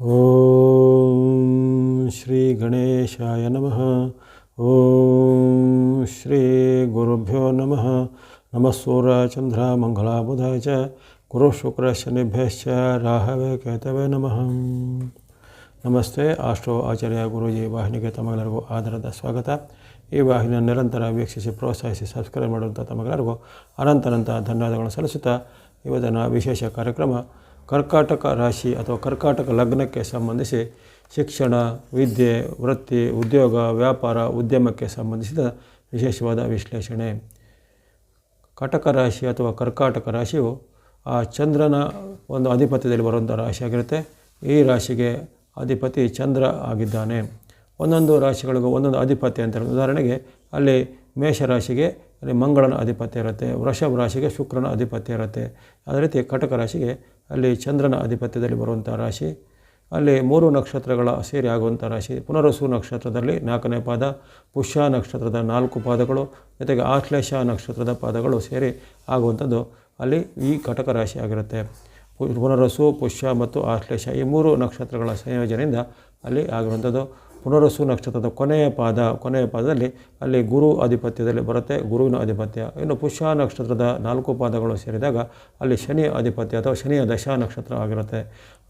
ಓಂ ಶ್ರೀ ಗಣೇಶಾಯ ನಮಃ ಓಂ ಶ್ರೀ ಗುರುಭ್ಯೋ ನಮಃ ನಮಃ ಸೂರ್ಯ ಚಂದ್ರ ಮಂಗಳ ಬುಧಾಯ ಚ ಗುರು ಶುಕ್ರ ಶನಿಭ್ಯಶ್ಚ ರಾಹವೇ ಕೇತವೇ ನಮಃ ನಮಸ್ತೆ ಆಸ್ಟ್ರೋ ಆಚಾರ್ಯ ಗುರೂಜಿ ವಾಹಿನಿಗೆ ತಮಗೆಲ್ಲರಿಗೂ ಆಧಾರದ ಸ್ವಾಗತ ಈ ವಾಹಿನಿಯ ನಿರಂತರ ವೀಕ್ಷಿಸಿ ಪ್ರೋತ್ಸಾಹಿಸಿ ಸಬ್ಸ್ಕ್ರೈಬ್ ಮಾಡುವಂಥ ತಮಗೆಲ್ಲರಿಗೂ ಅನಂತನಂತ ಧನ್ಯವಾದಗಳನ್ನು ಸಲ್ಲಿಸುತ್ತಾ ಇವತ್ತಿನ ವಿಶೇಷ ಕಾರ್ಯಕ್ರಮ ಕರ್ಕಾಟಕ ರಾಶಿ ಅಥವಾ ಕರ್ಕಾಟಕ ಲಗ್ನಕ್ಕೆ ಸಂಬಂಧಿಸಿ ಶಿಕ್ಷಣ, ವಿದ್ಯೆ, ವೃತ್ತಿ, ಉದ್ಯೋಗ, ವ್ಯಾಪಾರ, ಉದ್ಯಮಕ್ಕೆ ಸಂಬಂಧಿಸಿದ ವಿಶೇಷವಾದ ವಿಶ್ಲೇಷಣೆ. ಕಟಕ ರಾಶಿ ಅಥವಾ ಕರ್ಕಾಟಕ ರಾಶಿಯು ಆ ಚಂದ್ರನ ಒಂದು ಅಧಿಪತ್ಯದಲ್ಲಿ ಬರುವಂಥ ರಾಶಿಯಾಗಿರುತ್ತೆ ಈ ರಾಶಿಗೆ ಅಧಿಪತಿ ಚಂದ್ರ ಆಗಿದ್ದಾನೆ. ಒಂದೊಂದು ರಾಶಿಗಳಿಗೂ ಒಂದೊಂದು ಅಧಿಪತ್ಯ ಅಂತ ಉದಾಹರಣೆಗೆ ಅಲ್ಲಿ ಮೇಷರಾಶಿಗೆ ಅಲ್ಲಿ ಮಂಗಳನ ಅಧಿಪತ್ಯ ಇರುತ್ತೆ, ವೃಷಭ ರಾಶಿಗೆ ಶುಕ್ರನ ಅಧಿಪತ್ಯ ಇರುತ್ತೆ. ಅದೇ ರೀತಿ ಕಟಕ ರಾಶಿಗೆ ಅಲ್ಲಿ ಚಂದ್ರನ ಆಧಿಪತ್ಯದಲ್ಲಿ ಬರುವಂಥ ರಾಶಿ, ಅಲ್ಲಿ ಮೂರು ನಕ್ಷತ್ರಗಳ ಸೇರಿ ಆಗುವಂಥ ರಾಶಿ, ಪುನರಸು ನಕ್ಷತ್ರದಲ್ಲಿ ನಾಲ್ಕನೇ ಪಾದ, ಪುಷ್ಯ ನಕ್ಷತ್ರದ ನಾಲ್ಕು ಪಾದಗಳು, ಜೊತೆಗೆ ಆಶ್ಲೇಷ ನಕ್ಷತ್ರದ ಪಾದಗಳು ಸೇರಿ ಆಗುವಂಥದ್ದು ಅಲ್ಲಿ ಈ ಕಟಕ ರಾಶಿ ಆಗಿರುತ್ತೆ. ಪುನರಸು, ಪುಷ್ಯ ಮತ್ತು ಆಶ್ಲೇಷ ಈ ಮೂರು ನಕ್ಷತ್ರಗಳ ಸಂಯೋಜನೆಯಿಂದ ಅಲ್ಲಿ ಆಗಿರುವಂಥದ್ದು ಪುನರಸು ನಕ್ಷತ್ರದ ಕೊನೆಯ ಪಾದ, ಕೊನೆಯ ಪಾದದಲ್ಲಿ ಅಲ್ಲಿ ಗುರು ಆಧಿಪತ್ಯದಲ್ಲಿ ಬರುತ್ತೆ, ಗುರುವಿನ ಆಧಿಪತ್ಯ. ಇನ್ನು ಪುಷ್ಯ ನಕ್ಷತ್ರದ ನಾಲ್ಕು ಪಾದಗಳು ಸೇರಿದಾಗ ಅಲ್ಲಿ ಶನಿ ಆಧಿಪತ್ಯ ಅಥವಾ ಶನಿಯ ದಶಾ ನಕ್ಷತ್ರ ಆಗಿರುತ್ತೆ.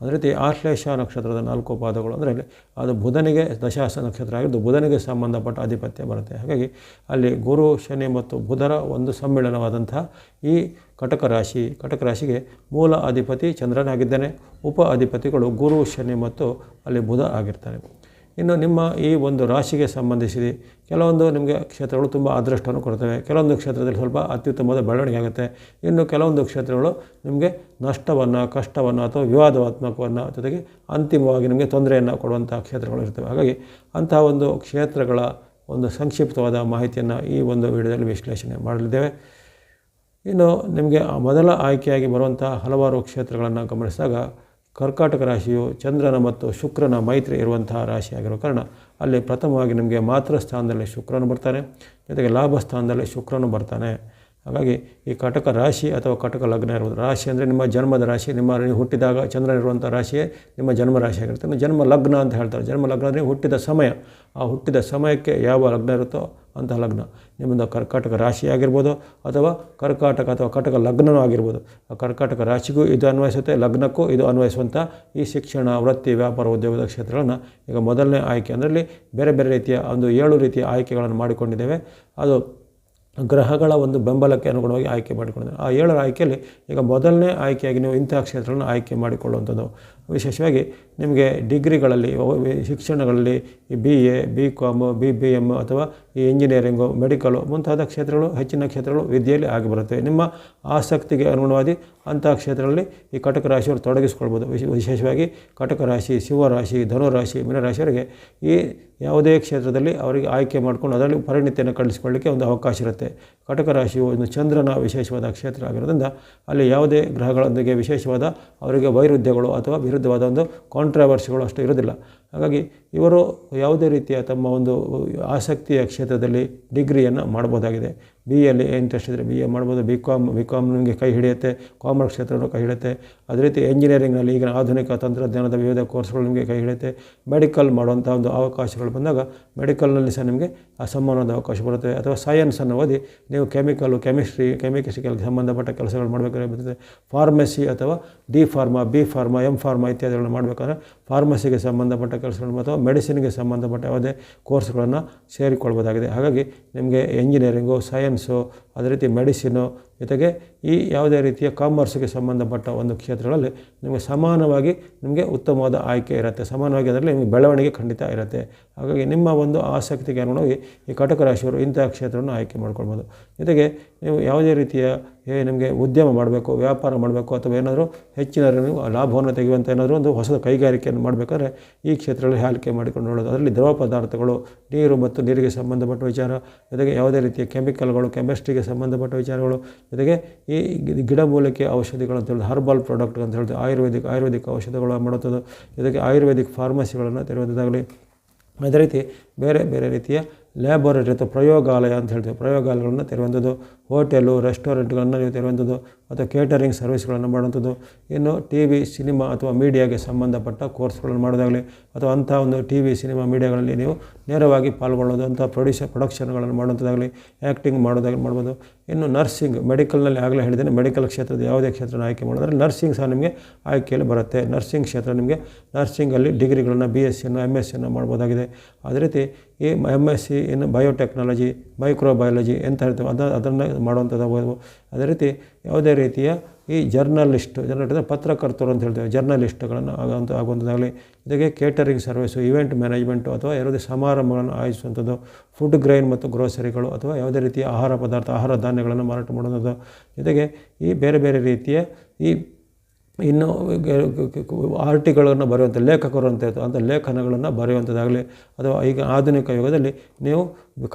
ಅದೇ ರೀತಿ ಆಶ್ಲೇಷ ನಕ್ಷತ್ರದ ನಾಲ್ಕು ಪಾದಗಳು ಅಂದರೆ ಅದು ಬುಧನಿಗೆ ದಶಾಸ ನಕ್ಷತ್ರ ಆಗಿದ್ದು ಬುಧನಿಗೆ ಸಂಬಂಧಪಟ್ಟ ಆಧಿಪತ್ಯ ಬರುತ್ತೆ. ಹಾಗಾಗಿ ಅಲ್ಲಿ ಗುರು, ಶನಿ ಮತ್ತು ಬುಧರ ಒಂದು ಸಮ್ಮಿಳನವಾದಂತಹ ಈ ಕಟಕ ರಾಶಿ, ಕಟಕ ರಾಶಿಗೆ ಮೂಲ ಅಧಿಪತಿ ಚಂದ್ರನಾಗಿದ್ದಾನೆ. ಉಪ ಅಧಿಪತಿಗಳು ಗುರು, ಶನಿ ಮತ್ತು ಅಲ್ಲಿ ಬುಧ ಆಗಿರ್ತಾರೆ. ಇನ್ನು ನಿಮ್ಮ ಈ ಒಂದು ರಾಶಿಗೆ ಸಂಬಂಧಿಸಿ ಕೆಲವೊಂದು ನಿಮಗೆ ಕ್ಷೇತ್ರಗಳು ತುಂಬ ಅದೃಷ್ಟವನ್ನು ಕೊಡ್ತವೆ. ಕೆಲವೊಂದು ಕ್ಷೇತ್ರದಲ್ಲಿ ಸ್ವಲ್ಪ ಅತ್ಯುತ್ತಮವಾದ ಬೆಳವಣಿಗೆ ಆಗುತ್ತೆ. ಇನ್ನು ಕೆಲವೊಂದು ಕ್ಷೇತ್ರಗಳು ನಿಮಗೆ ನಷ್ಟವನ್ನು, ಕಷ್ಟವನ್ನು ಅಥವಾ ವಿವಾದಾತ್ಮಕವನ್ನು ಜೊತೆಗೆ ಅಂತಿಮವಾಗಿ ನಿಮಗೆ ತೊಂದರೆಯನ್ನು ಕೊಡುವಂಥ ಕ್ಷೇತ್ರಗಳು ಇರ್ತವೆ. ಹಾಗಾಗಿ ಅಂತಹ ಒಂದು ಕ್ಷೇತ್ರಗಳ ಒಂದು ಸಂಕ್ಷಿಪ್ತವಾದ ಮಾಹಿತಿಯನ್ನು ಈ ಒಂದು ವಿಡಿಯೋದಲ್ಲಿ ವಿಶ್ಲೇಷಣೆ ಮಾಡಲಿದ್ದೇವೆ. ಇನ್ನು ನಿಮಗೆ ಮೊದಲ ಆಯ್ಕೆಯಾಗಿ ಬರುವಂಥ ಹಲವಾರು ಕ್ಷೇತ್ರಗಳನ್ನು ಗಮನಿಸಿದಾಗ ಕರ್ಕಾಟಕ ರಾಶಿಯು ಚಂದ್ರನ ಮತ್ತು ಶುಕ್ರನ ಮೈತ್ರಿ ಇರುವಂತಹ ರಾಶಿಯಾಗಿರೋ ಕಾರಣ ಅಲ್ಲಿ ಪ್ರಥಮವಾಗಿ ನಿಮಗೆ ಮಾತೃ ಸ್ಥಾನದಲ್ಲಿ ಶುಕ್ರನು ಬರ್ತಾನೆ, ಜೊತೆಗೆ ಲಾಭ ಸ್ಥಾನದಲ್ಲಿ ಶುಕ್ರನು ಬರ್ತಾನೆ. ಹಾಗಾಗಿ ಈ ಕಟಕ ರಾಶಿ ಅಥವಾ ಕಟಕ ಲಗ್ನ ಇರುವುದು ರಾಶಿ ಅಂದರೆ ನಿಮ್ಮ ಜನ್ಮದ ರಾಶಿ, ನಿಮ್ಮ ಹುಟ್ಟಿದಾಗ ಚಂದ್ರನ ಇರುವಂಥ ರಾಶಿಯೇ ನಿಮ್ಮ ಜನ್ಮ ರಾಶಿ ಆಗಿರುತ್ತೆ ಜನ್ಮ ಲಗ್ನ ಅಂತ ಹೇಳ್ತಾರೆ. ಜನ್ಮ ಲಗ್ನ ಅಂದರೆ ಹುಟ್ಟಿದ ಸಮಯ. ಆ ಹುಟ್ಟಿದ ಸಮಯಕ್ಕೆ ಯಾವ ಲಗ್ನ ಇರುತ್ತೋ ಅಂತಹ ಲಗ್ನ. ನಿಮ್ಮದು ಕರ್ಕಾಟಕ ರಾಶಿ ಆಗಿರ್ಬೋದು ಅಥವಾ ಕರ್ಕಾಟಕ ಅಥವಾ ಕಟಕ ಲಗ್ನವೂ ಆಗಿರ್ಬೋದು. ಆ ಕರ್ಕಾಟಕ ರಾಶಿಗೂ ಇದು ಅನ್ವಯಿಸುತ್ತೆ, ಲಗ್ನಕ್ಕೂ ಇದು ಅನ್ವಯಿಸುವಂಥ ಈ ಶಿಕ್ಷಣ, ವೃತ್ತಿ, ವ್ಯಾಪಾರ, ಉದ್ಯೋಗದ ಕ್ಷೇತ್ರಗಳನ್ನು ಈಗ ಮೊದಲನೇ ಆಯ್ಕೆ ಅದರಲ್ಲಿ ಬೇರೆ ಬೇರೆ ರೀತಿಯ ಒಂದು ಏಳು ರೀತಿಯ ಆಯ್ಕೆಗಳನ್ನು ಮಾಡಿಕೊಂಡಿದ್ದೇವೆ. ಅದು ಗ್ರಹಗಳ ಒಂದು ಬೆಂಬಲಕ್ಕೆ ಅನುಗುಣವಾಗಿ ಆಯ್ಕೆ ಮಾಡಿಕೊಂಡಿದ್ದಾರೆ ಆ ಏಳರ ಆಯ್ಕೆಯಲ್ಲಿ ಈಗ ಮೊದಲನೇ ಆಯ್ಕೆಯಾಗಿ ನೀವು ಇಂತಹ ಕ್ಷೇತ್ರಗಳನ್ನು ಆಯ್ಕೆ ಮಾಡಿಕೊಳ್ಳುವಂಥದ್ದು. ವಿಶೇಷವಾಗಿ ನಿಮಗೆ ಡಿಗ್ರಿಗಳಲ್ಲಿ ಶಿಕ್ಷಣಗಳಲ್ಲಿ B A B com B B M ಅಥವಾ ಈ ಇಂಜಿನಿಯರಿಂಗು ಮೆಡಿಕಲು ಮುಂತಾದ ಕ್ಷೇತ್ರಗಳು ಹೆಚ್ಚಿನ ಕ್ಷೇತ್ರಗಳು ವಿದ್ಯೆಯಲ್ಲಿ ಆಗಿ ಬರುತ್ತೆ. ನಿಮ್ಮ ಆಸಕ್ತಿಗೆ ಅನುಗುಣವಾಗಿ ಅಂತಹ ಕ್ಷೇತ್ರಗಳಲ್ಲಿ ಈ ಕಟಕ ರಾಶಿಯವರು ತೊಡಗಿಸ್ಕೊಳ್ಬೋದು. ವಿಶ್- ವಿಶೇಷವಾಗಿ ಕಟಕ ರಾಶಿ ಶಿವರಾಶಿ ಧನುರಾಶಿ ಮೀನರಾಶಿಯವರಿಗೆ ಈ ಯಾವುದೇ ಕ್ಷೇತ್ರದಲ್ಲಿ ಅವರಿಗೆ ಆಯ್ಕೆ ಮಾಡಿಕೊಂಡು ಅದರಲ್ಲಿ ಪರಿಣಿತಿಯನ್ನು ಕಳಿಸಿಕೊಳ್ಳಿಕ್ಕೆ ಒಂದು ಅವಕಾಶ ಇರುತ್ತೆ. ಕಟಕ ರಾಶಿಯು ಒಂದು ಚಂದ್ರನ ವಿಶೇಷವಾದ ಕ್ಷೇತ್ರ ಆಗಿರೋದ್ರಿಂದ ಅಲ್ಲಿ ಯಾವುದೇ ಗ್ರಹಗಳೊಂದಿಗೆ ವಿಶೇಷವಾದ ಅವರಿಗೆ ವೈರುಧ್ಯಗಳು ಅಥವಾ ವಿರುದ್ಧವಾದ ಒಂದು ಕಾಂಟ್ರವರ್ಸಿಗಳು ಅಷ್ಟು ಇರೋದಿಲ್ಲ ಹಾಗಾಗಿ ಇವರು ಯಾವುದೇ ರೀತಿಯ ತಮ್ಮ ಒಂದು ಆಸಕ್ತಿಯ ಕ್ಷೇತ್ರದಲ್ಲಿ ಡಿಗ್ರಿಯನ್ನು ಮಾಡ್ಬೋದಾಗಿದೆ. ಬಿ ಎಲ್ಲಿ ಇಂಟ್ರೆಸ್ಟ್ ಇದ್ದರೆ ಬಿ ಎ ಮಾಡ್ಬೋದು ಬಿ ಕಾಮ್ ಬಿ ಕಾಮ್ ನಿಮಗೆ ಕೈ ಹಿಡಿಯುತ್ತೆ ಕಾಮರ್ಸ್ ಕ್ಷೇತ್ರಗಳು ಕೈ ಹಿಡಿಯುತ್ತೆ. ಅದೇ ರೀತಿ ಎಂಜಿನಿಯರಿಂಗ್ನಲ್ಲಿ ಈಗಿನ ಆಧುನಿಕ ತಂತ್ರಜ್ಞಾನದ ವಿವಿಧ ಕೋರ್ಸ್ಗಳು ನಿಮಗೆ ಕೈ ಹಿಡಿಯುತ್ತೆ. ಮೆಡಿಕಲ್ ಮಾಡುವಂಥ ಒಂದು ಅವಕಾಶಗಳು ಬಂದಾಗ ಮೆಡಿಕಲ್ನಲ್ಲಿ ಸಹ ನಿಮಗೆ ಆ ಅವಕಾಶ ಬರುತ್ತೆ. ಅಥವಾ ಸೈನ್ಸನ್ನು ಓದಿ ನೀವು ಕೆಮಿಕಲ್ಲು ಕೆಮಿಸ್ಟ್ರಿ ಕೆಮಿಕಲ್ ಸಂಬಂಧಪಟ್ಟ ಕೆಲಸಗಳು ಮಾಡಬೇಕಾದ್ರೆ ಬರ್ತದೆ. ಫಾರ್ಮಸಿ ಅಥವಾ D pharma B pharma M pharma ಇತ್ಯಾದಿಗಳನ್ನು ಮಾಡಬೇಕಾದ್ರೆ ಫಾರ್ಮಸಿಗೆ ಸಂಬಂಧಪಟ್ಟ ಕೆಲಸಗಳು ಅಥವಾ ಮೆಡಿಸಿನ್ಗೆ ಸಂಬಂಧಪಟ್ಟ ಯಾವುದೇ ಕೋರ್ಸ್ಗಳನ್ನು ಸೇರಿಕೊಳ್ಬೋದಾಗಿದೆ. ಹಾಗಾಗಿ ನಿಮಗೆ ಎಂಜಿನಿಯರಿಂಗು ಸೈನ್ಸು ಅದೇ ರೀತಿ ಮೆಡಿಸಿನು ಜೊತೆಗೆ ಈ ಯಾವುದೇ ರೀತಿಯ ಕಾಮರ್ಸ್ಗೆ ಸಂಬಂಧಪಟ್ಟ ಒಂದು ಕ್ಷೇತ್ರಗಳಲ್ಲಿ ನಿಮಗೆ ಸಮಾನವಾಗಿ ನಿಮಗೆ ಉತ್ತಮವಾದ ಆಯ್ಕೆ ಇರುತ್ತೆ. ಸಮಾನವಾಗಿ ಅದರಲ್ಲಿ ನಿಮಗೆ ಬೆಳವಣಿಗೆ ಖಂಡಿತ ಇರುತ್ತೆ. ಹಾಗಾಗಿ ನಿಮ್ಮ ಒಂದು ಆಸಕ್ತಿಗೆ ಅನುಗುಣವಾಗಿ ಈ ಕಟಕ ರಾಶಿಯವರು ಇಂತಹ ಕ್ಷೇತ್ರವನ್ನು ಆಯ್ಕೆ ಮಾಡ್ಕೊಳ್ಬೋದು. ಜೊತೆಗೆ ನೀವು ಯಾವುದೇ ರೀತಿಯ ನಿಮಗೆ ಉದ್ಯಮ ಮಾಡಬೇಕು, ವ್ಯಾಪಾರ ಮಾಡಬೇಕು, ಅಥವಾ ಏನಾದರೂ ಹೆಚ್ಚಿನ ನೀವು ಲಾಭವನ್ನು ತೆಗೆಯುವಂಥ ಏನಾದರೂ ಒಂದು ಹೊಸ ಕೈಗಾರಿಕೆಯನ್ನು ಮಾಡಬೇಕಾದ್ರೆ ಈ ಕ್ಷೇತ್ರಗಳಲ್ಲಿ ಆಯ್ಕೆ ಮಾಡಿಕೊಂಡು ನೋಡೋದು. ಅದರಲ್ಲಿ ದ್ರವ ಪದಾರ್ಥಗಳು, ನೀರು ಮತ್ತು ನೀರಿಗೆ ಸಂಬಂಧಪಟ್ಟ ವಿಚಾರ, ಜೊತೆಗೆ ಯಾವುದೇ ರೀತಿಯ ಕೆಮಿಕಲ್ಗಳು ಕೆಮಿಸ್ಟ್ರಿಗೆ ಸಂಬಂಧಪಟ್ಟ ವಿಚಾರಗಳು ಜೊತೆಗೆ ಈ ಗಿಡಮೂಲಿಕೆ ಔಷಧಿಗಳು ಅಂತ ಹೇಳಿದ್ರೆ ಹರ್ಬಲ್ ಪ್ರಾಡಕ್ಟ್ ಅಂತ ಹೇಳಿದ್ರೆ ಆಯುರ್ವೇದಿಕ್ ಆಯುರ್ವೇದಿಕ್ ಔಷಧಗಳು ಮಾಡುತ್ತದೆ ಜೊತೆಗೆ ಆಯುರ್ವೇದಿಕ್ ಫಾರ್ಮಸಿಗಳನ್ನು ತೆರೆಯುವಂಥದ್ದಾಗಲಿ. ಅದೇ ರೀತಿ ಬೇರೆ ಬೇರೆ ರೀತಿಯ ಲ್ಯಾಬೊರೇಟರಿ ಅಥವಾ ಪ್ರಯೋಗಾಲಯ ಅಂತ ಹೇಳ್ತೀವಿ, ಪ್ರಯೋಗಾಲಯಗಳನ್ನು ತೆರೆಯುವಂಥದ್ದು. ಹೋಟೆಲು, ರೆಸ್ಟೋರೆಂಟ್ಗಳನ್ನು ನೀವು ತೆರೆಯುವಂಥದ್ದು ಅಥವಾ ಕೇಟರಿಂಗ್ ಸರ್ವಿಸ್ಗಳನ್ನು ಮಾಡುವಂಥದ್ದು. ಇನ್ನು ಟಿ ವಿ ಸಿನಿಮಾ ಅಥವಾ ಮೀಡಿಯಾಗೆ ಸಂಬಂಧಪಟ್ಟ ಕೋರ್ಸ್ಗಳನ್ನು ಮಾಡೋದಾಗಲಿ ಅಥವಾ ಅಂಥ ಒಂದು ಟಿ ವಿ ಸಿನಿಮಾ, ಮೀಡಿಯಾಗಳಲ್ಲಿ ನೀವು ನೇರವಾಗಿ ಪಾಲ್ಗೊಳ್ಳೋದು, ಅಂಥ ಪ್ರೊಡ್ಯೂಸ ಪ್ರೊಡಕ್ಷನ್ಗಳನ್ನು ಮಾಡುವಂಥದ್ದಾಗಲಿ ಆ್ಯಕ್ಟಿಂಗ್ ಮಾಡೋದಾಗಲಿ ಮಾಡ್ಬೋದು. ಇನ್ನು ನರ್ಸಿಂಗ್ ಮೆಡಿಕಲ್ನಲ್ಲಿ ಆಗಲೇ ಹೇಳಿದ್ದೇನೆ ಮೆಡಿಕಲ್ ಕ್ಷೇತ್ರದ ಯಾವುದೇ ಕ್ಷೇತ್ರನ ಆಯ್ಕೆ ಮಾಡಿದ್ರೆ ನರ್ಸಿಂಗ್ ಸಹ ನಿಮಗೆ ಆಯ್ಕೆಯಲ್ಲಿ ಬರುತ್ತೆ. ನರ್ಸಿಂಗ್ ಕ್ಷೇತ್ರ ನಿಮಗೆ ನರ್ಸಿಂಗಲ್ಲಿ ಡಿಗ್ರಿಗಳನ್ನು ಬಿ ಎಸ್ ಸಿಯನ್ನು ಎಂ ಎಸ್ ಸಿಯನ್ನು ಮಾಡ್ಬೋದಾಗಿದೆ. ಅದೇ ರೀತಿ ಈ ಎಂ ಎಸ್ ಸಿ ಇನ್ನು ಬಯೋಟೆಕ್ನಾಲಜಿ ಮೈಕ್ರೋಬಯಾಲಜಿ ಎಂತ ಹೇಳ್ತೇವೆ ಅದ ಅದನ್ನು ಮಾಡುವಂಥದ್ದಾಗ್ಬೋದು ಅದೇ ರೀತಿ ಯಾವುದೇ ರೀತಿಯ ಈ ಜರ್ನಲಿಸ್ಟ್ ಜರ್ನಲಿಸ್ಟ್ ಅಂದರೆ ಪತ್ರಕರ್ತರು ಅಂತ ಹೇಳ್ತೇವೆ, ಜರ್ನಲಿಸ್ಟ್ಗಳನ್ನು ಆಗುವಂಥ, ಆಗುವಂಥದ್ದಾಗಲಿ ಜೊತೆಗೆ ಕೇಟರಿಂಗ್ ಸರ್ವಿಸು ಇವೆಂಟ್ ಮ್ಯಾನೇಜ್ಮೆಂಟು ಅಥವಾ ಯಾವುದೇ ಸಮಾರಂಭಗಳನ್ನು ಆಯೋಜಿಸುವಂಥದ್ದು ಫುಡ್ ಗ್ರೈನ್ ಮತ್ತು ಗ್ರೋಸರಿಗಳು ಅಥವಾ ಯಾವುದೇ ರೀತಿಯ ಆಹಾರ ಪದಾರ್ಥ, ಆಹಾರ ಧಾನ್ಯಗಳನ್ನು ಮಾರಾಟ ಮಾಡುವಂಥದ್ದು. ಜೊತೆಗೆ ಈ ಬೇರೆ ಬೇರೆ ರೀತಿಯ ಈ ಇನ್ನು ಆರ್ಟಿಗಳನ್ನು ಬರೆಯುವಂಥ ಲೇಖಕರು ಅಂತ ಇತ್ತು. ಅಂಥ ಲೇಖನಗಳನ್ನು ಬರೆಯುವಂಥದ್ದಾಗಲಿ ಅಥವಾ ಈಗ ಆಧುನಿಕ ಯುಗದಲ್ಲಿ ನೀವು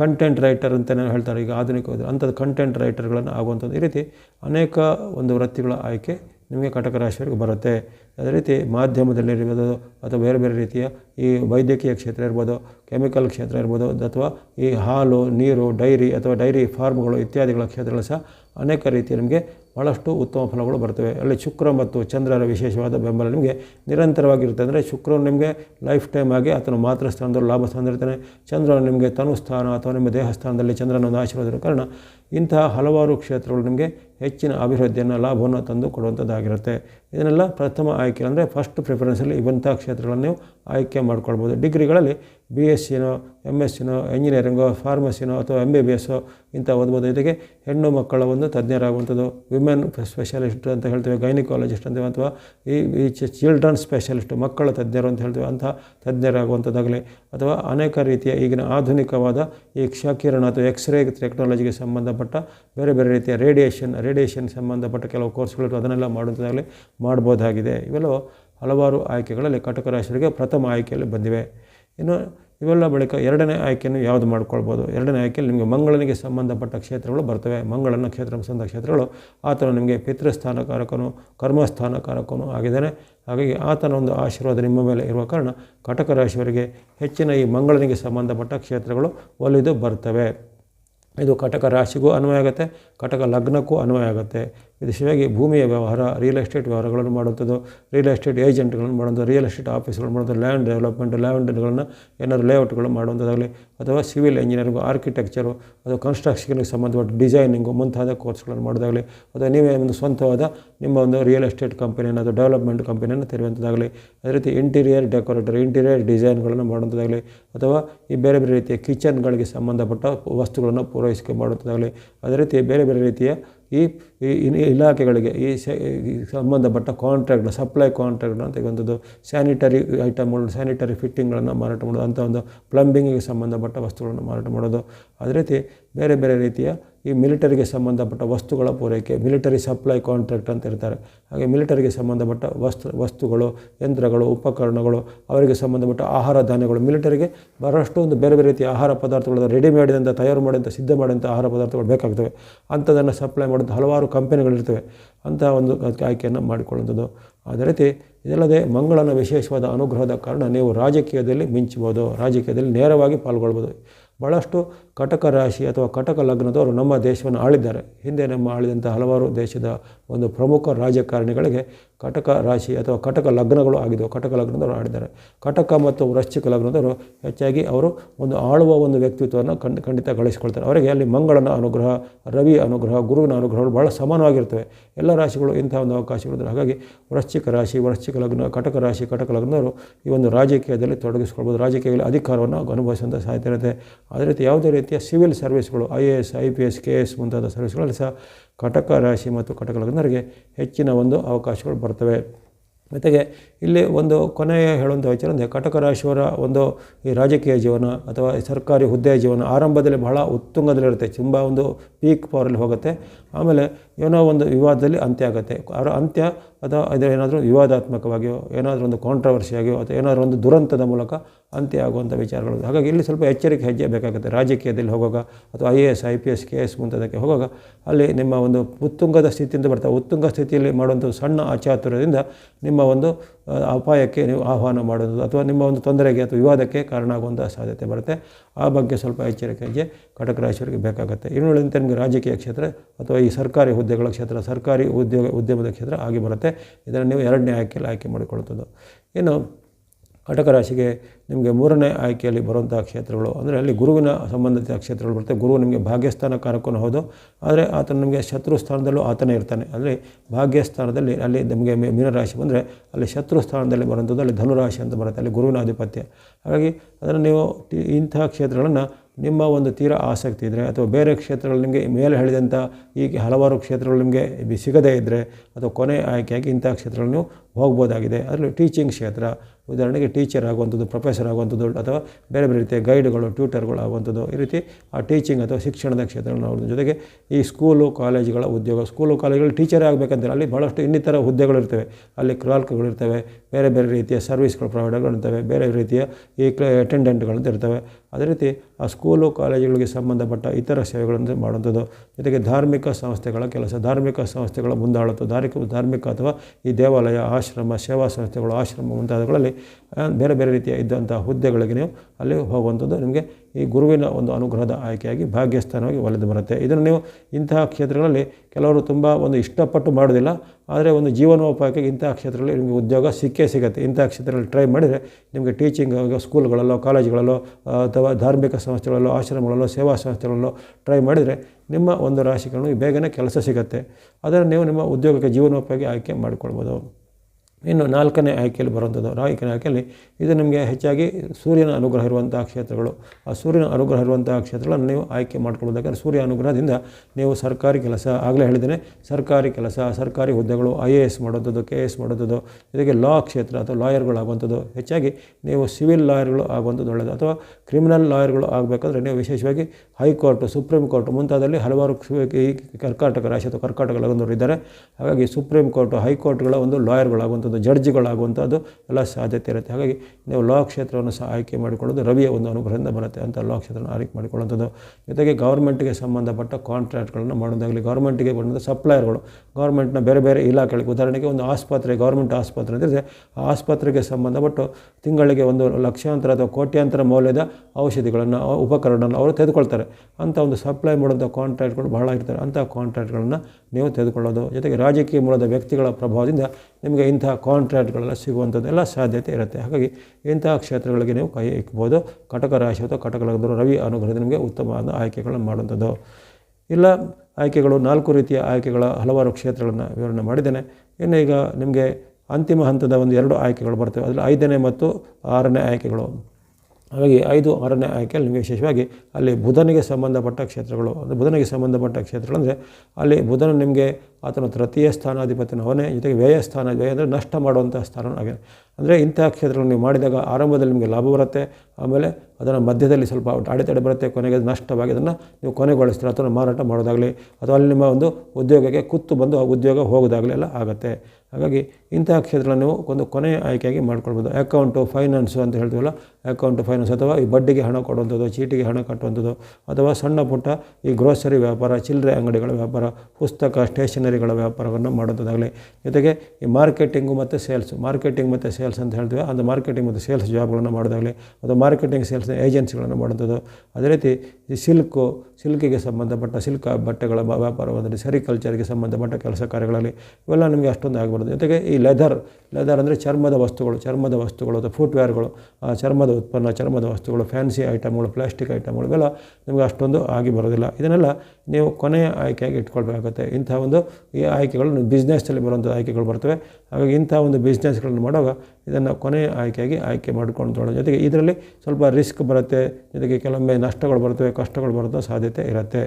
ಕಂಟೆಂಟ್ ರೈಟರ್ ಅಂತಲೇ ಹೇಳ್ತಾರೆ. ಈಗ ಆಧುನಿಕ ಯುಗದಲ್ಲಿ ಅಂಥದ್ದು ಕಂಟೆಂಟ್ ರೈಟರ್ಗಳನ್ನು ಆಗುವಂಥದ್ದು. ಈ ರೀತಿ ಅನೇಕ ಒಂದು ವೃತ್ತಿಗಳ ಆಯ್ಕೆ ನಿಮಗೆ ಕಟಕ ರಾಶಿಯವರಿಗೆ ಬರುತ್ತೆ. ಅದೇ ರೀತಿ ಮಾಧ್ಯಮದಲ್ಲಿ ಇರ್ಬೋದು ಅಥವಾ ಬೇರೆ ಬೇರೆ ರೀತಿಯ ಈ ವೈದ್ಯಕೀಯ ಕ್ಷೇತ್ರ ಇರ್ಬೋದು, ಕೆಮಿಕಲ್ ಕ್ಷೇತ್ರ ಇರ್ಬೋದು, ಅಥವಾ ಈ ಹಾಲು, ನೀರು, ಡೈರಿ ಅಥವಾ ಡೈರಿ ಫಾರ್ಮ್ಗಳು ಇತ್ಯಾದಿಗಳ ಕ್ಷೇತ್ರಗಳು ಸಹ ಅನೇಕ ರೀತಿಯ ನಿಮಗೆ ಭಾಳಷ್ಟು ಉತ್ತಮ ಫಲಗಳು ಬರ್ತವೆ. ಅಲ್ಲಿ ಶುಕ್ರ ಮತ್ತು ಚಂದ್ರರ ವಿಶೇಷವಾದ ಬೆಂಬಲ ನಿಮಗೆ ನಿರಂತರವಾಗಿರುತ್ತೆ ಅಂದರೆ ಶುಕ್ರನು ನಿಮಗೆ ಲೈಫ್ ಟೈಮ್ ಆಗಿ ಆತನು ಮಾತೃ ಸ್ಥಾನದಲ್ಲಿ ಲಾಭ ಸ್ಥಾನದಲ್ಲಿರ್ತಾನೆ ಚಂದ್ರನು ನಿಮಗೆ ತನು ಸ್ಥಾನ ಅಥವಾ ನಿಮ್ಮ ದೇಹ ಸ್ಥಾನದಲ್ಲಿ ಆಶೀರ್ವಾದ ಕಾರಣ ಇಂತಹ ಹಲವಾರು ಕ್ಷೇತ್ರಗಳು ನಿಮಗೆ ಹೆಚ್ಚಿನ ಅಭಿವೃದ್ಧಿಯನ್ನು ಲಾಭವನ್ನು ತಂದು ಕೊಡುವಂಥದ್ದಾಗಿರುತ್ತೆ. ಇದನ್ನೆಲ್ಲ ಪ್ರಥಮ ಆಯ್ಕೆ ಅಂದರೆ ಫಸ್ಟ್ ಪ್ರಿಫರೆನ್ಸಲ್ಲಿ ಇವಂಥ ಕ್ಷೇತ್ರಗಳನ್ನು ನೀವು ಆಯ್ಕೆ ಮಾಡ್ಕೊಳ್ಬೋದು. ಡಿಗ್ರಿಗಳಲ್ಲಿ ಬಿ ಎಸ್ ಸಿನೋ ಎಂ ಎಸ್ ಸಿನೋ ಎಂಜಿನಿಯರಿಂಗೋ ಫಾರ್ಮಸಿನೋ ಅಥವಾ ಎಂ ಬಿ ಬಿ ಎಸ್ಸೋ ಇಂಥ ಓದ್ಬೋದು. ಜೊತೆಗೆ ಹೆಣ್ಣು ಮಕ್ಕಳ ಒಂದು ತಜ್ಞರಾಗುವಂಥದ್ದು ವಿಮೆನ್ ಸ್ಪೆಷಲಿಸ್ಟ್ ಅಂತ ಹೇಳ್ತೇವೆ ಗೈನಿಕಾಲಜಿಸ್ಟ್ ಅಂತೇವೆ ಅಥವಾ ಈ ಈ ಚಿಲ್ಡ್ರನ್ ಸ್ಪೆಷಲಿಸ್ಟ್ ಮಕ್ಕಳ ತಜ್ಞರು ಅಂತ ಹೇಳ್ತೇವೆ, ಅಂಥ ತಜ್ಞರಾಗುವಂಥದ್ದಾಗಲಿ. ಅಥವಾ ಅನೇಕ ರೀತಿಯ ಈಗಿನ ಆಧುನಿಕವಾದ ಈ ಕ್ಷಕಿರಣ ಅಥವಾ ಎಕ್ಸ್ರೇ ಟೆಕ್ನಾಲಜಿಗೆ ಸಂಬಂಧಪಟ್ಟ ಬೇರೆ ಬೇರೆ ರೀತಿಯ ರೇಡಿಯೇಷನ್ ರೇಡಿಯೇಷನ್ ಸಂಬಂಧಪಟ್ಟ ಕೆಲವು ಕೋರ್ಸ್ಗಳು ಅದನ್ನೆಲ್ಲ ಮಾಡುವಂಥದ್ದಾಗಲಿ ಮಾಡ್ಬೋದಾಗಿದೆ ಇವೆಲ್ಲವೂ ಹಲವಾರು ಆಯ್ಕೆಗಳಲ್ಲಿ ಕಟಕ ರಾಶಿಗೆ ಪ್ರಥಮ ಆಯ್ಕೆಯಲ್ಲಿ ಬಂದಿವೆ. ಇನ್ನು ಇವೆಲ್ಲ ಬಳಿಕ ಎರಡನೇ ಆಯ್ಕೆಯನ್ನು ಯಾವುದು ಮಾಡ್ಕೊಳ್ಬೋದು? ಎರಡನೇ ಆಯ್ಕೆಯಲ್ಲಿ ನಿಮಗೆ ಮಂಗಳನಿಗೆ ಸಂಬಂಧಪಟ್ಟ ಕ್ಷೇತ್ರಗಳು ಬರ್ತವೆ. ಮಂಗಳನ ಕ್ಷೇತ್ರ ಸಂಬಂಧ ಕ್ಷೇತ್ರಗಳು ಆತನ ನಿಮಗೆ ಪಿತೃಸ್ಥಾನಕಾರಕನು, ಕರ್ಮಸ್ಥಾನಕಾರಕನು ಆಗಿದ್ದಾನೆ. ಹಾಗಾಗಿ ಆತನ ಒಂದು ಆಶೀರ್ವಾದ ನಿಮ್ಮ ಮೇಲೆ ಇರುವ ಕಾರಣ ಕಟಕ ರಾಶಿಯವರಿಗೆ ಹೆಚ್ಚಿನ ಈ ಮಂಗಳನಿಗೆ ಸಂಬಂಧಪಟ್ಟ ಕ್ಷೇತ್ರಗಳು ಒಲಿದು ಬರ್ತವೆ. ಇದು ಕಟಕ ರಾಶಿಗೂ ಅನ್ವಯ ಆಗುತ್ತೆ ಕಟಕ ಲಗ್ನಕ್ಕೂ ಅನ್ವಯ ಆಗುತ್ತೆ. ವಿಶೇಷವಾಗಿ ಭೂಮಿಯ ವ್ಯವಹಾರ ರಿಯಲ್ ಎಸ್ಟೇಟ್ ವ್ಯವಹಾರಗಳನ್ನು ಮಾಡುವಂಥದ್ದು ರಿಯಲ್ ಎಸ್ಟೇಟ್ ಏಜೆಂಟ್ಗಳನ್ನು ಮಾಡುವಂಥದ್ದು ರಿಯಲ್ ಎಸ್ಟೇಟ್ ಆಫೀಸ್ಗಳು ಮಾಡೋದು ಲ್ಯಾಂಡ್ ಡೆವಲಪ್ಮೆಂಟ್ ಲ್ಯಾಂಡ್ಗಳನ್ನು ಏನಾದರೂ ಲೇಔಟ್ಗಳು ಮಾಡುವಂಥದ್ದಾಗಲಿ, ಅಥವಾ ಸಿವಿಲ್ ಇಂಜಿನಿಯರಿಂಗು ಆರ್ಕಿಟೆಕ್ಚರು ಅಥವಾ ಕನ್ಸ್ಟ್ರಕ್ಷನ್ಗೆ ಸಂಬಂಧಪಟ್ಟ ಡಿಸೈನಿಂಗು ಮುಂತಾದ ಕೋರ್ಸ್ಗಳನ್ನು ಮಾಡೋದಾಗಲಿ ಅಥವಾ ನೀವೇ ಒಂದು ಸ್ವಂತವಾದ ನಿಮ್ಮ ಒಂದು ರಿಯಲ್ ಎಸ್ಟೇಟ್ ಕಂಪನಿಯನ್ನು ಅಥವಾ ಡೆವಲಪ್ಮೆಂಟ್ ಕಂಪನಿಯನ್ನು ತೆರೆಯುವಂಥದ್ದಾಗಲಿ, ಅದೇ ರೀತಿ ಇಂಟೀರಿಯರ್ ಡೆಕೋರೇಟರ್ ಇಂಟೀರಿಯರ್ ಡಿಸೈನ್ಗಳನ್ನು ಮಾಡುವಂಥದ್ದಾಗಲಿ, ಅಥವಾ ಈ ಬೇರೆ ಬೇರೆ ರೀತಿಯ ಕಿಚನ್ಗಳಿಗೆ ಸಂಬಂಧಪಟ್ಟ ವಸ್ತುಗಳನ್ನು ಪೂರೈಸಿಕೆ ಮಾಡುವಂಥದ್ದಾಗಲಿ, ಅದೇ ರೀತಿ ಬೇರೆ ಬೇರೆ ರೀತಿಯ ಈ ಇಲಾಖೆಗಳಿಗೆ ಈ ಸಂಬಂಧಪಟ್ಟ ಕಾಂಟ್ರಾಕ್ಟ್ ಸಪ್ಲೈ ಕಾಂಟ್ರಾಕ್ಟ್ ಅಂತ ಒಂದು ಸ್ಯಾನಿಟರಿ ಐಟಮ್ಗಳು ಸ್ಯಾನಿಟರಿ ಫಿಟ್ಟಿಂಗ್ಗಳನ್ನು ಮಾರಾಟ ಮಾಡೋದು ಅಂಥ ಒಂದು ಪ್ಲಂಬಿಂಗಿಗೆ ಸಂಬಂಧಪಟ್ಟ ವಸ್ತುಗಳನ್ನು ಮಾರಾಟ ಮಾಡೋದು. ಅದೇ ರೀತಿ ಬೇರೆ ಬೇರೆ ರೀತಿಯ ಈ ಮಿಲಿಟರಿಗೆ ಸಂಬಂಧಪಟ್ಟ ವಸ್ತುಗಳ ಪೂರೈಕೆ, ಮಿಲಿಟರಿ ಸಪ್ಲೈ ಕಾಂಟ್ರಾಕ್ಟ್ ಅಂತ ಇರ್ತಾರೆ. ಹಾಗೆ ಮಿಲಿಟರಿಗೆ ಸಂಬಂಧಪಟ್ಟ ವಸ್ತು, ವಸ್ತುಗಳು, ಯಂತ್ರಗಳು, ಉಪಕರಣಗಳು, ಅವರಿಗೆ ಸಂಬಂಧಪಟ್ಟ ಆಹಾರ ಧಾನ್ಯಗಳು, ಮಿಲಿಟರಿಗೆ ಬಹಳಷ್ಟು ಒಂದು ಬೇರೆ ಬೇರೆ ರೀತಿಯ ಆಹಾರ ಪದಾರ್ಥಗಳು ರೆಡಿ ಮಾಡಿದಂಥ ತಯಾರು ಮಾಡಿದಂಥ ಸಿದ್ಧ ಮಾಡಿದಂಥ ಆಹಾರ ಪದಾರ್ಥಗಳು ಬೇಕಾಗ್ತವೆ. ಅಂಥದನ್ನು ಸಪ್ಲೈ ಮಾಡಿದಂಥ ಹಲವಾರು ಕಂಪನಿಗಳಿರ್ತವೆ ಅಂಥ ಒಂದು ಆಯ್ಕೆಯನ್ನು ಮಾಡಿಕೊಳ್ಳುವಂಥದ್ದು. ಅದೇ ರೀತಿ ಇದಲ್ಲದೆ ಮಂಗಳನ ವಿಶೇಷವಾದ ಅನುಗ್ರಹದ ಕಾರಣ ನೀವು ರಾಜಕೀಯದಲ್ಲಿ ಮಿಂಚ್ಬೋದು ರಾಜಕೀಯದಲ್ಲಿ ನೇರವಾಗಿ ಪಾಲ್ಗೊಳ್ಬೋದು ಭಾಳಷ್ಟು ಕಟಕ ರಾಶಿ ಅಥವಾ ಕಟಕ ಲಗ್ನದವರು ನಮ್ಮ ದೇಶವನ್ನು ಆಳಿದ್ದಾರೆ. ಹಿಂದೆ ನಮ್ಮ ಆಳಿದಂಥ ಹಲವಾರು ದೇಶದ ಒಂದು ಪ್ರಮುಖ ರಾಜಕಾರಣಿಗಳಿಗೆ ಕಟಕ ರಾಶಿ ಅಥವಾ ಕಟಕ ಲಗ್ನಗಳು ಆಗಿದ್ದವು. ಕಟಕ ಲಗ್ನದವರು ಆಡಿದ್ದಾರೆ ಕಟಕ ಮತ್ತು ವೃಶ್ಚಿಕ ಲಗ್ನದವರು ಹೆಚ್ಚಾಗಿ ಅವರು ಒಂದು ಆಳುವ ಒಂದು ವ್ಯಕ್ತಿತ್ವವನ್ನು ಖಂಡ, ಖಂಡಿತ ಗಳಿಸ್ಕೊಳ್ತಾರೆ. ಅವರಿಗೆ ಅಲ್ಲಿ ಮಂಗಳನ ಅನುಗ್ರಹ ರವಿ ಅನುಗ್ರಹ, ಗುರುವಿನ ಅನುಗ್ರಹಗಳು ಭಾಳ ಸಮಾನವಾಗಿರ್ತವೆ ಎಲ್ಲ ರಾಶಿಗಳು ಇಂಥ ಒಂದು ಅವಕಾಶಗಳಿದ್ದಾರೆ ಹಾಗಾಗಿ ವೃಶ್ಚಿಕ ರಾಶಿ, ವೃಶ್ಚಿಕ ಲಗ್ನ, ಕಟಕ ರಾಶಿ, ಕಟಕ ಲಗ್ನದವರು ಈ ಒಂದು ರಾಜಕೀಯದಲ್ಲಿ ತೊಡಗಿಸ್ಕೊಳ್ಬೋದು. ರಾಜಕೀಯದಲ್ಲಿ ಅಧಿಕಾರವನ್ನು ಅನುಭವಿಸುವಂಥ ಸಾಧ್ಯತೆ ಇರುತ್ತೆ. ಅದೇ ರೀತಿ ಯಾವುದೇ ರೀತಿಯ civil ಸರ್ವಿಸ್ಗಳು, I A S, I P S, K S ಮುಂತಾದ ಸರ್ವಿಸ್ಗಳಲ್ಲಿ ಸಹ ಕಟಕ ರಾಶಿ ಮತ್ತು ಕಟಕ ಲಗ್ನರಿಗೆ ಹೆಚ್ಚಿನ ಒಂದು ಅವಕಾಶಗಳು ಬರ್ತವೆ ಜೊತೆಗೆ ಇಲ್ಲಿ ಒಂದು ಕೊನೆಯ ಹೇಳುವಂಥ ವಿಚಾರ ಅಂದರೆ ಕಟಕ ರಾಶಿಯವರ ಒಂದು ಈ ರಾಜಕೀಯ ಜೀವನ ಅಥವಾ ಸರ್ಕಾರಿ ಹುದ್ದೆಯ ಜೀವನ ಆರಂಭದಲ್ಲಿ ಬಹಳ ಉತ್ತುಂಗದಲ್ಲಿರುತ್ತೆ. ತುಂಬ ಒಂದು ಪೀಕ್ ಪವರಲ್ಲಿ ಹೋಗುತ್ತೆ. ಆಮೇಲೆ ಏನೋ ಒಂದು ವಿವಾದದಲ್ಲಿ ಅಂತ್ಯ ಆಗುತ್ತೆ. ಅವರ ಅಂತ್ಯ ಅಥವಾ ಅದು ಏನಾದರೂ ವಿವಾದಾತ್ಮಕವಾಗಿಯೋ, ಏನಾದರೂ ಒಂದು ಕಾಂಟ್ರವರ್ಸಿಯಾಗಿಯೋ ಅಥವಾ ಏನಾದರೂ ಒಂದು ದುರಂತದ ಮೂಲಕ ಅಂತ್ಯ ಆಗುವಂಥ ವಿಚಾರಗಳು ಹಾಗಾಗಿ ಇಲ್ಲಿ ಸ್ವಲ್ಪ ಎಚ್ಚರಿಕೆ ಹೆಜ್ಜೆ ಬೇಕಾಗುತ್ತೆ. ರಾಜಕೀಯದಲ್ಲಿ ಹೋಗುವಾಗ ಅಥವಾ I A S I P S K S ಮುಂತಾದಕ್ಕೆ ಹೋಗುವಾಗ ಅಲ್ಲಿ ನಿಮ್ಮ ಒಂದು ಉತ್ತುಂಗದ ಸ್ಥಿತಿಯಿಂದ ಬರ್ತಾ, ಉತ್ತುಂಗ ಸ್ಥಿತಿಯಲ್ಲಿ ಮಾಡುವಂಥ ಸಣ್ಣ ಅಚಾತುರ್ಯದಿಂದ ನಿಮ್ಮ ಒಂದು ಅಪಾಯಕ್ಕೆ ನೀವು ಆಹ್ವಾನ ಮಾಡೋದು ಅಥವಾ ನಿಮ್ಮ ಒಂದು ತೊಂದರೆಗೆ ಅಥವಾ ವಿವಾದಕ್ಕೆ ಕಾರಣ ಆಗುವಂಥ ಸಾಧ್ಯತೆ ಬರುತ್ತೆ. ಆ ಬಗ್ಗೆ ಸ್ವಲ್ಪ ಎಚ್ಚರಿಕೆಗೆ ಕಟಕ ರಾಶಿಯವರಿಗೆ ಬೇಕಾಗುತ್ತೆ. ಇನ್ನುಳಿದಂತೆ ನಿಮಗೆ ರಾಜಕೀಯ ಕ್ಷೇತ್ರ ಅಥವಾ ಈ ಸರ್ಕಾರಿ ಹುದ್ದೆಗಳ ಕ್ಷೇತ್ರ, ಸರ್ಕಾರಿ ಉದ್ಯೋಗ, ಉದ್ಯಮದ ಕ್ಷೇತ್ರ ಆಗಿ ಬರುತ್ತೆ. ಇದನ್ನು ನೀವು ಎರಡನೇ ಆಯ್ಕೆಯಲ್ಲಿ ಆಯ್ಕೆ ಮಾಡಿಕೊಳ್ಳುತ್ತದೆ ಇನ್ನು ಕಟಕ ರಾಶಿಗೆ ನಿಮಗೆ ಮೂರನೇ ಆಯ್ಕೆಯಲ್ಲಿ ಬರುವಂಥ ಕ್ಷೇತ್ರಗಳು, ಅಂದರೆ ಅಲ್ಲಿ ಗುರುವಿನ ಸಂಬಂಧಿತ ಕ್ಷೇತ್ರಗಳು ಬರುತ್ತೆ. ಗುರು ನಿಮಗೆ ಭಾಗ್ಯಸ್ಥಾನ ಕಾರಕ್ಕೂ ಹೌದು, ಆದರೆ ಆತನು ನಿಮಗೆ ಶತ್ರು ಸ್ಥಾನದಲ್ಲೂ ಆತನೇ ಇರ್ತಾನೆ. ಅಲ್ಲಿ ಭಾಗ್ಯಸ್ಥಾನದಲ್ಲಿ, ಅಲ್ಲಿ ನಿಮಗೆ ಮೀನರಾಶಿ ಬಂದರೆ ಅಲ್ಲಿ ಶತ್ರು ಸ್ಥಾನದಲ್ಲಿ ಬರುವಂಥದ್ದು ಅಲ್ಲಿ ಧನುರಾಶಿ ಅಂತ ಬರುತ್ತೆ, ಅಲ್ಲಿ ಗುರುವಿನ ಆಧಿಪತ್ಯ. ಹಾಗಾಗಿ ಅದನ್ನು ನೀವು ಇಂತಹ ಕ್ಷೇತ್ರಗಳನ್ನು ನಿಮ್ಮ ಒಂದು ತೀರ ಆಸಕ್ತಿ ಇದ್ದರೆ ಅಥವಾ ಬೇರೆ ಕ್ಷೇತ್ರಗಳು ನಿಮಗೆ ಮೇಲೆ ಹೇಳಿದಂಥ ಈ ಹಲವಾರು ಕ್ಷೇತ್ರಗಳು ನಿಮಗೆ ಸಿಗದೇ ಇದ್ದರೆ ಅಥವಾ ಕೊನೆ ಆಯ್ಕೆಯಾಗಿ ಇಂಥ ಕ್ಷೇತ್ರಗಳನ್ನು ಹೋಗ್ಬೋದಾಗಿದೆ. ಅದರಲ್ಲಿ ಟೀಚಿಂಗ್ ಕ್ಷೇತ್ರ ಉದಾಹರಣೆಗೆ ಟೀಚರ್ ಆಗುವಂಥದ್ದು ಪ್ರೊಫೆಸರ್ ಆಗುವಂಥದ್ದು, ಅಥವಾ ಬೇರೆ ಬೇರೆ ರೀತಿಯ ಗೈಡ್ಗಳು ಟ್ಯೂಟರ್ಗಳು ಆಗುವಂಥದ್ದು, ಈ ರೀತಿ ಆ ಟೀಚಿಂಗ್ ಅಥವಾ ಶಿಕ್ಷಣದ ಕ್ಷೇತ್ರಗಳನ್ನ ನೋಡೋದ್ರ ಜೊತೆಗೆ ಈ ಸ್ಕೂಲು ಕಾಲೇಜುಗಳ ಉದ್ಯೋಗ ಸ್ಕೂಲು ಕಾಲೇಜುಗಳು ಟೀಚರೇ ಆಗಬೇಕಂದ್ರೆ ಅಲ್ಲಿ ಭಾಳಷ್ಟು ಇನ್ನಿತರ ಹುದ್ದೆಗಳಿರ್ತವೆ ಅಲ್ಲಿ ಕ್ಲಾರ್ಕ್ಗಳಿರ್ತವೆ ಬೇರೆ ಬೇರೆ ರೀತಿಯ ಸರ್ವಿಸ್ಗಳು ಪ್ರೊವೈಡರ್ಗಳು ಇರ್ತವೆ. ಬೇರೆ ರೀತಿಯ ಈ ಅಟೆಂಡೆಂಟ್ಗಳಂತ ಇರ್ತವೆ. ಅದೇ ರೀತಿ ಆ ಸ್ಕೂಲು ಕಾಲೇಜುಗಳಿಗೆ ಸಂಬಂಧಪಟ್ಟ ಇತರ ಸೇವೆಗಳನ್ನು ಮಾಡುವಂಥದ್ದು. ಜೊತೆಗೆ ಧಾರ್ಮಿಕ ಸಂಸ್ಥೆಗಳ ಕೆಲಸ, ಧಾರ್ಮಿಕ ಸಂಸ್ಥೆಗಳ ಮುಂದಾಳತ್ವ, ಧಾರ್ಮಿಕ ಧಾರ್ಮಿಕ ಅಥವಾ ಈ ದೇವಾಲಯ, ಆಶ್ರಮ, ಸೇವಾ ಸಂಸ್ಥೆಗಳು, ಆಶ್ರಮ ಮುಂತಾದವುಗಳಲ್ಲಿ ಬೇರೆ ಬೇರೆ ರೀತಿಯ ಇದ್ದಂಥ ಹುದ್ದೆಗಳಿಗೆ ನೀವು ಅಲ್ಲಿ ಹೋಗುವಂಥದ್ದು ನಿಮಗೆ ಈ ಗುರುವಿನ ಒಂದು ಅನುಗ್ರಹದ ಆಯ್ಕೆಯಾಗಿ ಭಾಗ್ಯಸ್ಥಾನವಾಗಿ ಒಲಿದು ಬರುತ್ತೆ. ಇದನ್ನು ನೀವು ಇಂತಹ ಕ್ಷೇತ್ರಗಳಲ್ಲಿ ಕೆಲವರು ತುಂಬ ಒಂದು ಇಷ್ಟಪಟ್ಟು ಮಾಡೋದಿಲ್ಲ ಆದರೆ ಒಂದು ಜೀವನೋಪಾಯಕ್ಕೆ ಇಂತಹ ಕ್ಷೇತ್ರಗಳಲ್ಲಿ ನಿಮಗೆ ಉದ್ಯೋಗ ಸಿಕ್ಕೇ ಸಿಗುತ್ತೆ. ಇಂತಹ ಕ್ಷೇತ್ರಗಳಲ್ಲಿ ಟ್ರೈ ಮಾಡಿದರೆ ನಿಮಗೆ ಟೀಚಿಂಗ್ ಸ್ಕೂಲ್ಗಳಲ್ಲೋ, ಕಾಲೇಜುಗಳಲ್ಲೋ ಅಥವಾ ಧಾರ್ಮಿಕ ಸಂಸ್ಥೆಗಳಲ್ಲೋ, ಆಶ್ರಮಗಳಲ್ಲೋ, ಸೇವಾ ಸಂಸ್ಥೆಗಳಲ್ಲೋ ಟ್ರೈ ಮಾಡಿದರೆ ನಿಮ್ಮ ಒಂದು ರಾಶಿಗಳನ್ನು ಬೇಗನೆ ಕೆಲಸ ಸಿಗುತ್ತೆ. ಅದನ್ನು ನೀವು ನಿಮ್ಮ ಉದ್ಯೋಗಕ್ಕೆ, ಜೀವನೋಪಾಯಕ್ಕೆ ಆಯ್ಕೆ ಮಾಡಿಕೊಳ್ಬೋದು. ಇನ್ನು ನಾಲ್ಕನೇ ಆಯ್ಕೆಯಲ್ಲಿ ಬರುವಂಥದ್ದು. ನಾಲ್ಕನೇ ಆಯ್ಕೆಯಲ್ಲಿ ಇದು ನಿಮಗೆ ಹೆಚ್ಚಾಗಿ ಸೂರ್ಯನ ಅನುಗ್ರಹ ಇರುವಂಥ ಕ್ಷೇತ್ರಗಳು. ಆ ಸೂರ್ಯನ ಅನುಗ್ರಹ ಇರುವಂಥ ಕ್ಷೇತ್ರಗಳನ್ನು ನೀವು ಆಯ್ಕೆ ಮಾಡ್ಕೊಳ್ಬೋದು ಯಾಕಂದರೆ ಸೂರ್ಯ ಅನುಗ್ರಹದಿಂದ ನೀವು ಸರ್ಕಾರಿ ಕೆಲಸ, ಆಗಲೇ ಹೇಳಿದ್ದೇನೆ, ಸರ್ಕಾರಿ ಕೆಲಸ, ಸರ್ಕಾರಿ ಹುದ್ದೆಗಳು, ಐ ಎ ಎಸ್ ಮಾಡೋದು ಕೆ ಎಸ್ ಮಾಡೋದು ಜೊತೆಗೆ ಲಾ ಕ್ಷೇತ್ರ ಅಥವಾ ಲಾಯರ್ಗಳಾಗುವಂಥದ್ದು ಹೆಚ್ಚಾಗಿ ನೀವು ಸಿವಿಲ್ ಲಾಯರ್ಗಳು ಆಗುವಂಥದ್ದು ಒಳ್ಳೆಯದು. ಅಥವಾ ಕ್ರಿಮಿನಲ್ ಲಾಯರ್ಗಳು ಆಗಬೇಕಾದ್ರೆ ನೀವು ವಿಶೇಷವಾಗಿ ಹೈಕೋರ್ಟ್, ಸುಪ್ರೀಂ ಕೋರ್ಟ್ ಮುಂತಾದಲ್ಲಿ ಹಲವಾರು ಈ ಕರ್ಕಾಟಕ ರಾಶಿ ಅಥವಾ ಲಗನವರು ಇದ್ದಾರೆ ಹಾಗಾಗಿ ಸುಪ್ರೀಂ ಕೋರ್ಟ್, ಹೈಕೋರ್ಟ್ಗಳ ಒಂದು ಲಾಯರ್ಗಳಾಗುವಂಥದ್ದು. ಜಡ್ಜಿಗಳಾಗುವಂಥದ್ದು ಎಲ್ಲ ಸಾಧ್ಯತೆ ಇರುತ್ತೆ. ಹಾಗಾಗಿ ನೀವು ಲಾ ಕ್ಷೇತ್ರವನ್ನು ಸಹ ಆಯ್ಕೆ ಮಾಡಿಕೊಳ್ಳೋದು ರವಿಯ ಒಂದು ಅನುಗ್ರಹದಿಂದ ಬರುತ್ತೆ ಅಂತ ಲಾ ಕ್ಷೇತ್ರವನ್ನು ಆಯ್ಕೆ ಮಾಡಿಕೊಳ್ಳುವಂಥದ್ದು ಜೊತೆಗೆ ಗೌರ್ಮೆಂಟ್ಗೆ ಸಂಬಂಧಪಟ್ಟ ಕಾಂಟ್ರಾಕ್ಟ್ಗಳನ್ನು ಮಾಡೋದಾಗಲಿ, ಗೌರ್ಮೆಂಟ್ಗೆ ಬಂದಂಥ ಸಪ್ಲೈಯರ್ಗಳು, ಗೌರ್ಮೆಂಟ್ನ ಬೇರೆ ಬೇರೆ ಇಲಾಖೆಗಳಿಗೆ, ಉದಾಹರಣೆಗೆ ಒಂದು ಆಸ್ಪತ್ರೆ, ಗೌರ್ಮೆಂಟ್ ಆಸ್ಪತ್ರೆ ಅಂದರೆ ಆ ಆಸ್ಪತ್ರೆಗೆ ಸಂಬಂಧಪಟ್ಟು ತಿಂಗಳಿಗೆ ಒಂದು ಲಕ್ಷಾಂತರ ಅಥವಾ ಕೋಟ್ಯಾಂತರ ಮೌಲ್ಯದ ಔಷಧಿಗಳನ್ನು ಉಪಕರಣವನ್ನು ಅವರು ತೆಗೆದುಕೊಳ್ತಾರೆ. ಅಂಥ ಒಂದು ಸಪ್ಲೈ ಮಾಡುವಂಥ ಕಾಂಟ್ರಾಕ್ಟ್ಗಳು ಬಹಳ ಇರ್ತಾರೆ. ಅಂಥ ಕಾಂಟ್ರಾಕ್ಟ್ಗಳನ್ನು ನೀವು ತೆಗೆದುಕೊಳ್ಳೋದು. ಜೊತೆಗೆ ರಾಜಕೀಯ ಮೂಲದ ವ್ಯಕ್ತಿಗಳ ಪ್ರಭಾವದಿಂದ ನಿಮಗೆ ಇಂತಹ ಕಾಂಟ್ರಾಕ್ಟ್ಗಳೆಲ್ಲ ಸಿಗುವಂಥದ್ದೆಲ್ಲ ಸಾಧ್ಯತೆ ಇರುತ್ತೆ. ಹಾಗಾಗಿ ಇಂತಹ ಕ್ಷೇತ್ರಗಳಿಗೆ ನೀವು ಕೈ ಇಕ್ಬೋದು. ಕಟಕ ರಾಶಿ ಅಥವಾ ಕಟಕ ಲಗ್ನದವರು ರವಿ ಅನುಗ್ರಹದಿಂದ ನಿಮಗೆ ಉತ್ತಮವಾದ ಆಯ್ಕೆಗಳನ್ನು ಮಾಡುವಂಥದ್ದು. ಇಲ್ಲ, ಆಯ್ಕೆಗಳು ನಾಲ್ಕು ರೀತಿಯ ಆಯ್ಕೆಗಳ ಹಲವಾರು ಕ್ಷೇತ್ರಗಳನ್ನು ವಿವರಣೆ ಮಾಡಿದ್ದೇನೆ. ಇನ್ನು ಈಗ ನಿಮಗೆ ಅಂತಿಮ ಹಂತದ ಒಂದು ಎರಡು ಆಯ್ಕೆಗಳು ಬರ್ತವೆ. ಅದರಲ್ಲಿ ಐದನೇ ಮತ್ತು ಆರನೇ ಆಯ್ಕೆಗಳು. ಹಾಗಾಗಿ ಐದು, ಆರನೇ ಆಯ್ಕೆಯಲ್ಲಿ ನಿಮಗೆ ವಿಶೇಷವಾಗಿ ಅಲ್ಲಿ ಬುಧನಿಗೆ ಸಂಬಂಧಪಟ್ಟ ಕ್ಷೇತ್ರಗಳು, ಅಂದರೆ ಬುಧನಿಗೆ ಸಂಬಂಧಪಟ್ಟ ಕ್ಷೇತ್ರಗಳು ಅಂದರೆ ಅಲ್ಲಿ ಬುಧನ ನಿಮಗೆ ಆತನ ತೃತೀಯ ಸ್ಥಾನಾಧಿಪತಿನ ಅವನೇ ಜೊತೆಗೆ ವ್ಯಯ ಸ್ಥಾನ, ವ್ಯಯ ಅಂದರೆ ನಷ್ಟ ಮಾಡುವಂಥ ಸ್ಥಾನ ಆಗಿದೆ. ಅಂದರೆ ಇಂಥ ಕ್ಷೇತ್ರಗಳನ್ನು ನೀವು ಮಾಡಿದಾಗ ಆರಂಭದಲ್ಲಿ ನಿಮಗೆ ಲಾಭ ಬರುತ್ತೆ, ಆಮೇಲೆ ಅದನ್ನು ಮಧ್ಯದಲ್ಲಿ ಸ್ವಲ್ಪ ಅಡೆತಡೆ ಬರುತ್ತೆ, ಕೊನೆಗೆ ನಷ್ಟವಾಗಿ ಅದನ್ನು ನೀವು ಕೊನೆಗೊಳಿಸ್ತೀರ, ಅಥವಾ ಮಾರಾಟ ಮಾಡೋದಾಗಲಿ, ಅಥವಾ ಅಲ್ಲಿ ನಿಮ್ಮ ಒಂದು ಉದ್ಯೋಗಕ್ಕೆ ಕುತ್ತು ಬಂದು ಆ ಉದ್ಯೋಗ ಹೋಗೋದಾಗಲಿ ಎಲ್ಲ ಆಗುತ್ತೆ. ಹಾಗಾಗಿ ಇಂತಹ ಕ್ಷೇತ್ರಗಳನ್ನು ನೀವು ಒಂದು ಕೊನೆಯ ಆಯ್ಕೆಯಾಗಿ ಮಾಡ್ಕೊಳ್ಬೋದು. ಅಕೌಂಟು ಫೈನಾನ್ಸು ಅಂತ ಹೇಳ್ತೀವಲ್ಲ ಅಕೌಂಟು ಫೈನಾನ್ಸ್ ಅಥವಾ ಈ ಬಡ್ಡಿಗೆ ಹಣ ಕೊಡುವಂಥದ್ದು, ಚೀಟಿಗೆ ಹಣ ಕಟ್ಟುವಂಥದ್ದು, ಅಥವಾ ಸಣ್ಣ ಪುಟ್ಟ ಈ ಗ್ರೋಸರಿ ವ್ಯಾಪಾರ, ಚಿಲ್ಲರೆ ಅಂಗಡಿಗಳ ವ್ಯಾಪಾರ, ಪುಸ್ತಕ ಜ್ಯುವೆಲ್ಲರಿಗಳ ವ್ಯಾಪಾರವನ್ನು ಮಾಡೋದಾಗಲಿ ಜೊತೆಗೆ ಈ ಮಾರ್ಕೆಟಿಂಗು ಮತ್ತು ಸೇಲ್ಸ್, ಮಾರ್ಕೆಟಿಂಗ್ ಮತ್ತು ಸೇಲ್ಸ್ ಅಂತ ಹೇಳ್ತೀವಿ, ಅದು ಮಾರ್ಕೆಟಿಂಗ್ ಮತ್ತು ಸೇಲ್ಸ್ ಜಾಬ್ಗಳನ್ನು ಮಾಡೋದಾಗಲಿ ಅಥವಾ ಮಾರ್ಕೆಟಿಂಗ್ ಸೇಲ್ಸ್ ಏಜೆನ್ಸಿಗಳನ್ನು ಮಾಡೋದು ಅದೇ ರೀತಿ ಈ ಸಿಲ್ಕು, ಸಿಲ್ಕಿಗೆ ಸಂಬಂಧಪಟ್ಟ ಸಿಲ್ಕ್ ಬಟ್ಟೆಗಳ ವ್ಯಾಪಾರವಾದರೆ ಸೆರಿಕಲ್ಚರ್ಗೆ ಸಂಬಂಧಪಟ್ಟ ಕೆಲಸ ಕಾರ್ಯಗಳಲ್ಲಿ ಇವೆಲ್ಲ ನಿಮಗೆ ಅಷ್ಟೊಂದು ಆಗಬಾರ್ದು ಜೊತೆಗೆ ಈ ಲೆದರ್ ಲೆದರ್ ಅಂದರೆ ಚರ್ಮದ ವಸ್ತುಗಳು ಚರ್ಮದ ವಸ್ತುಗಳು ಅಥವಾ ಫುಟ್ವೇರ್ಗಳು ಚರ್ಮದ ಉತ್ಪನ್ನ, ಚರ್ಮದ ವಸ್ತುಗಳು ಫ್ಯಾನ್ಸಿ ಐಟಮ್ಗಳು ಪ್ಲಾಸ್ಟಿಕ್ ಐಟಮ್ಗಳು ಇವೆಲ್ಲ ನಿಮಗೆ ಅಷ್ಟೊಂದು ಆಗಿ ಬರೋದಿಲ್ಲ. ಇದನ್ನೆಲ್ಲ ನೀವು ಕೊನೆಯ ಆಯ್ಕೆಯಾಗಿ ಇಟ್ಕೊಳ್ಬೇಕಾಗುತ್ತೆ. ಇಂಥ ಒಂದು ಈ ಆಯ್ಕೆಗಳು ಬಿಸ್ನೆಸ್ಸಲ್ಲಿ ಬರುವಂಥ ಆಯ್ಕೆಗಳು ಬರ್ತವೆ. ಹಾಗಾಗಿ ಇಂಥ ಒಂದು ಬಿಸ್ನೆಸ್ಗಳನ್ನು ಮಾಡುವಾಗ ಇದನ್ನು ಕೊನೆಯ ಆಯ್ಕೆಯಾಗಿ ಆಯ್ಕೆ ಮಾಡ್ಕೊಂಡು ಜೊತೆಗೆ ಇದರಲ್ಲಿ ಸ್ವಲ್ಪ ರಿಸ್ಕ್ ಬರುತ್ತೆ. ಜೊತೆಗೆ ಕೆಲವೊಮ್ಮೆ ನಷ್ಟಗಳು ಬರ್ತವೆ, ಕಷ್ಟಗಳು ಬರುತ್ತೋ ಸಾಧ್ಯತೆ ಇರುತ್ತೆ.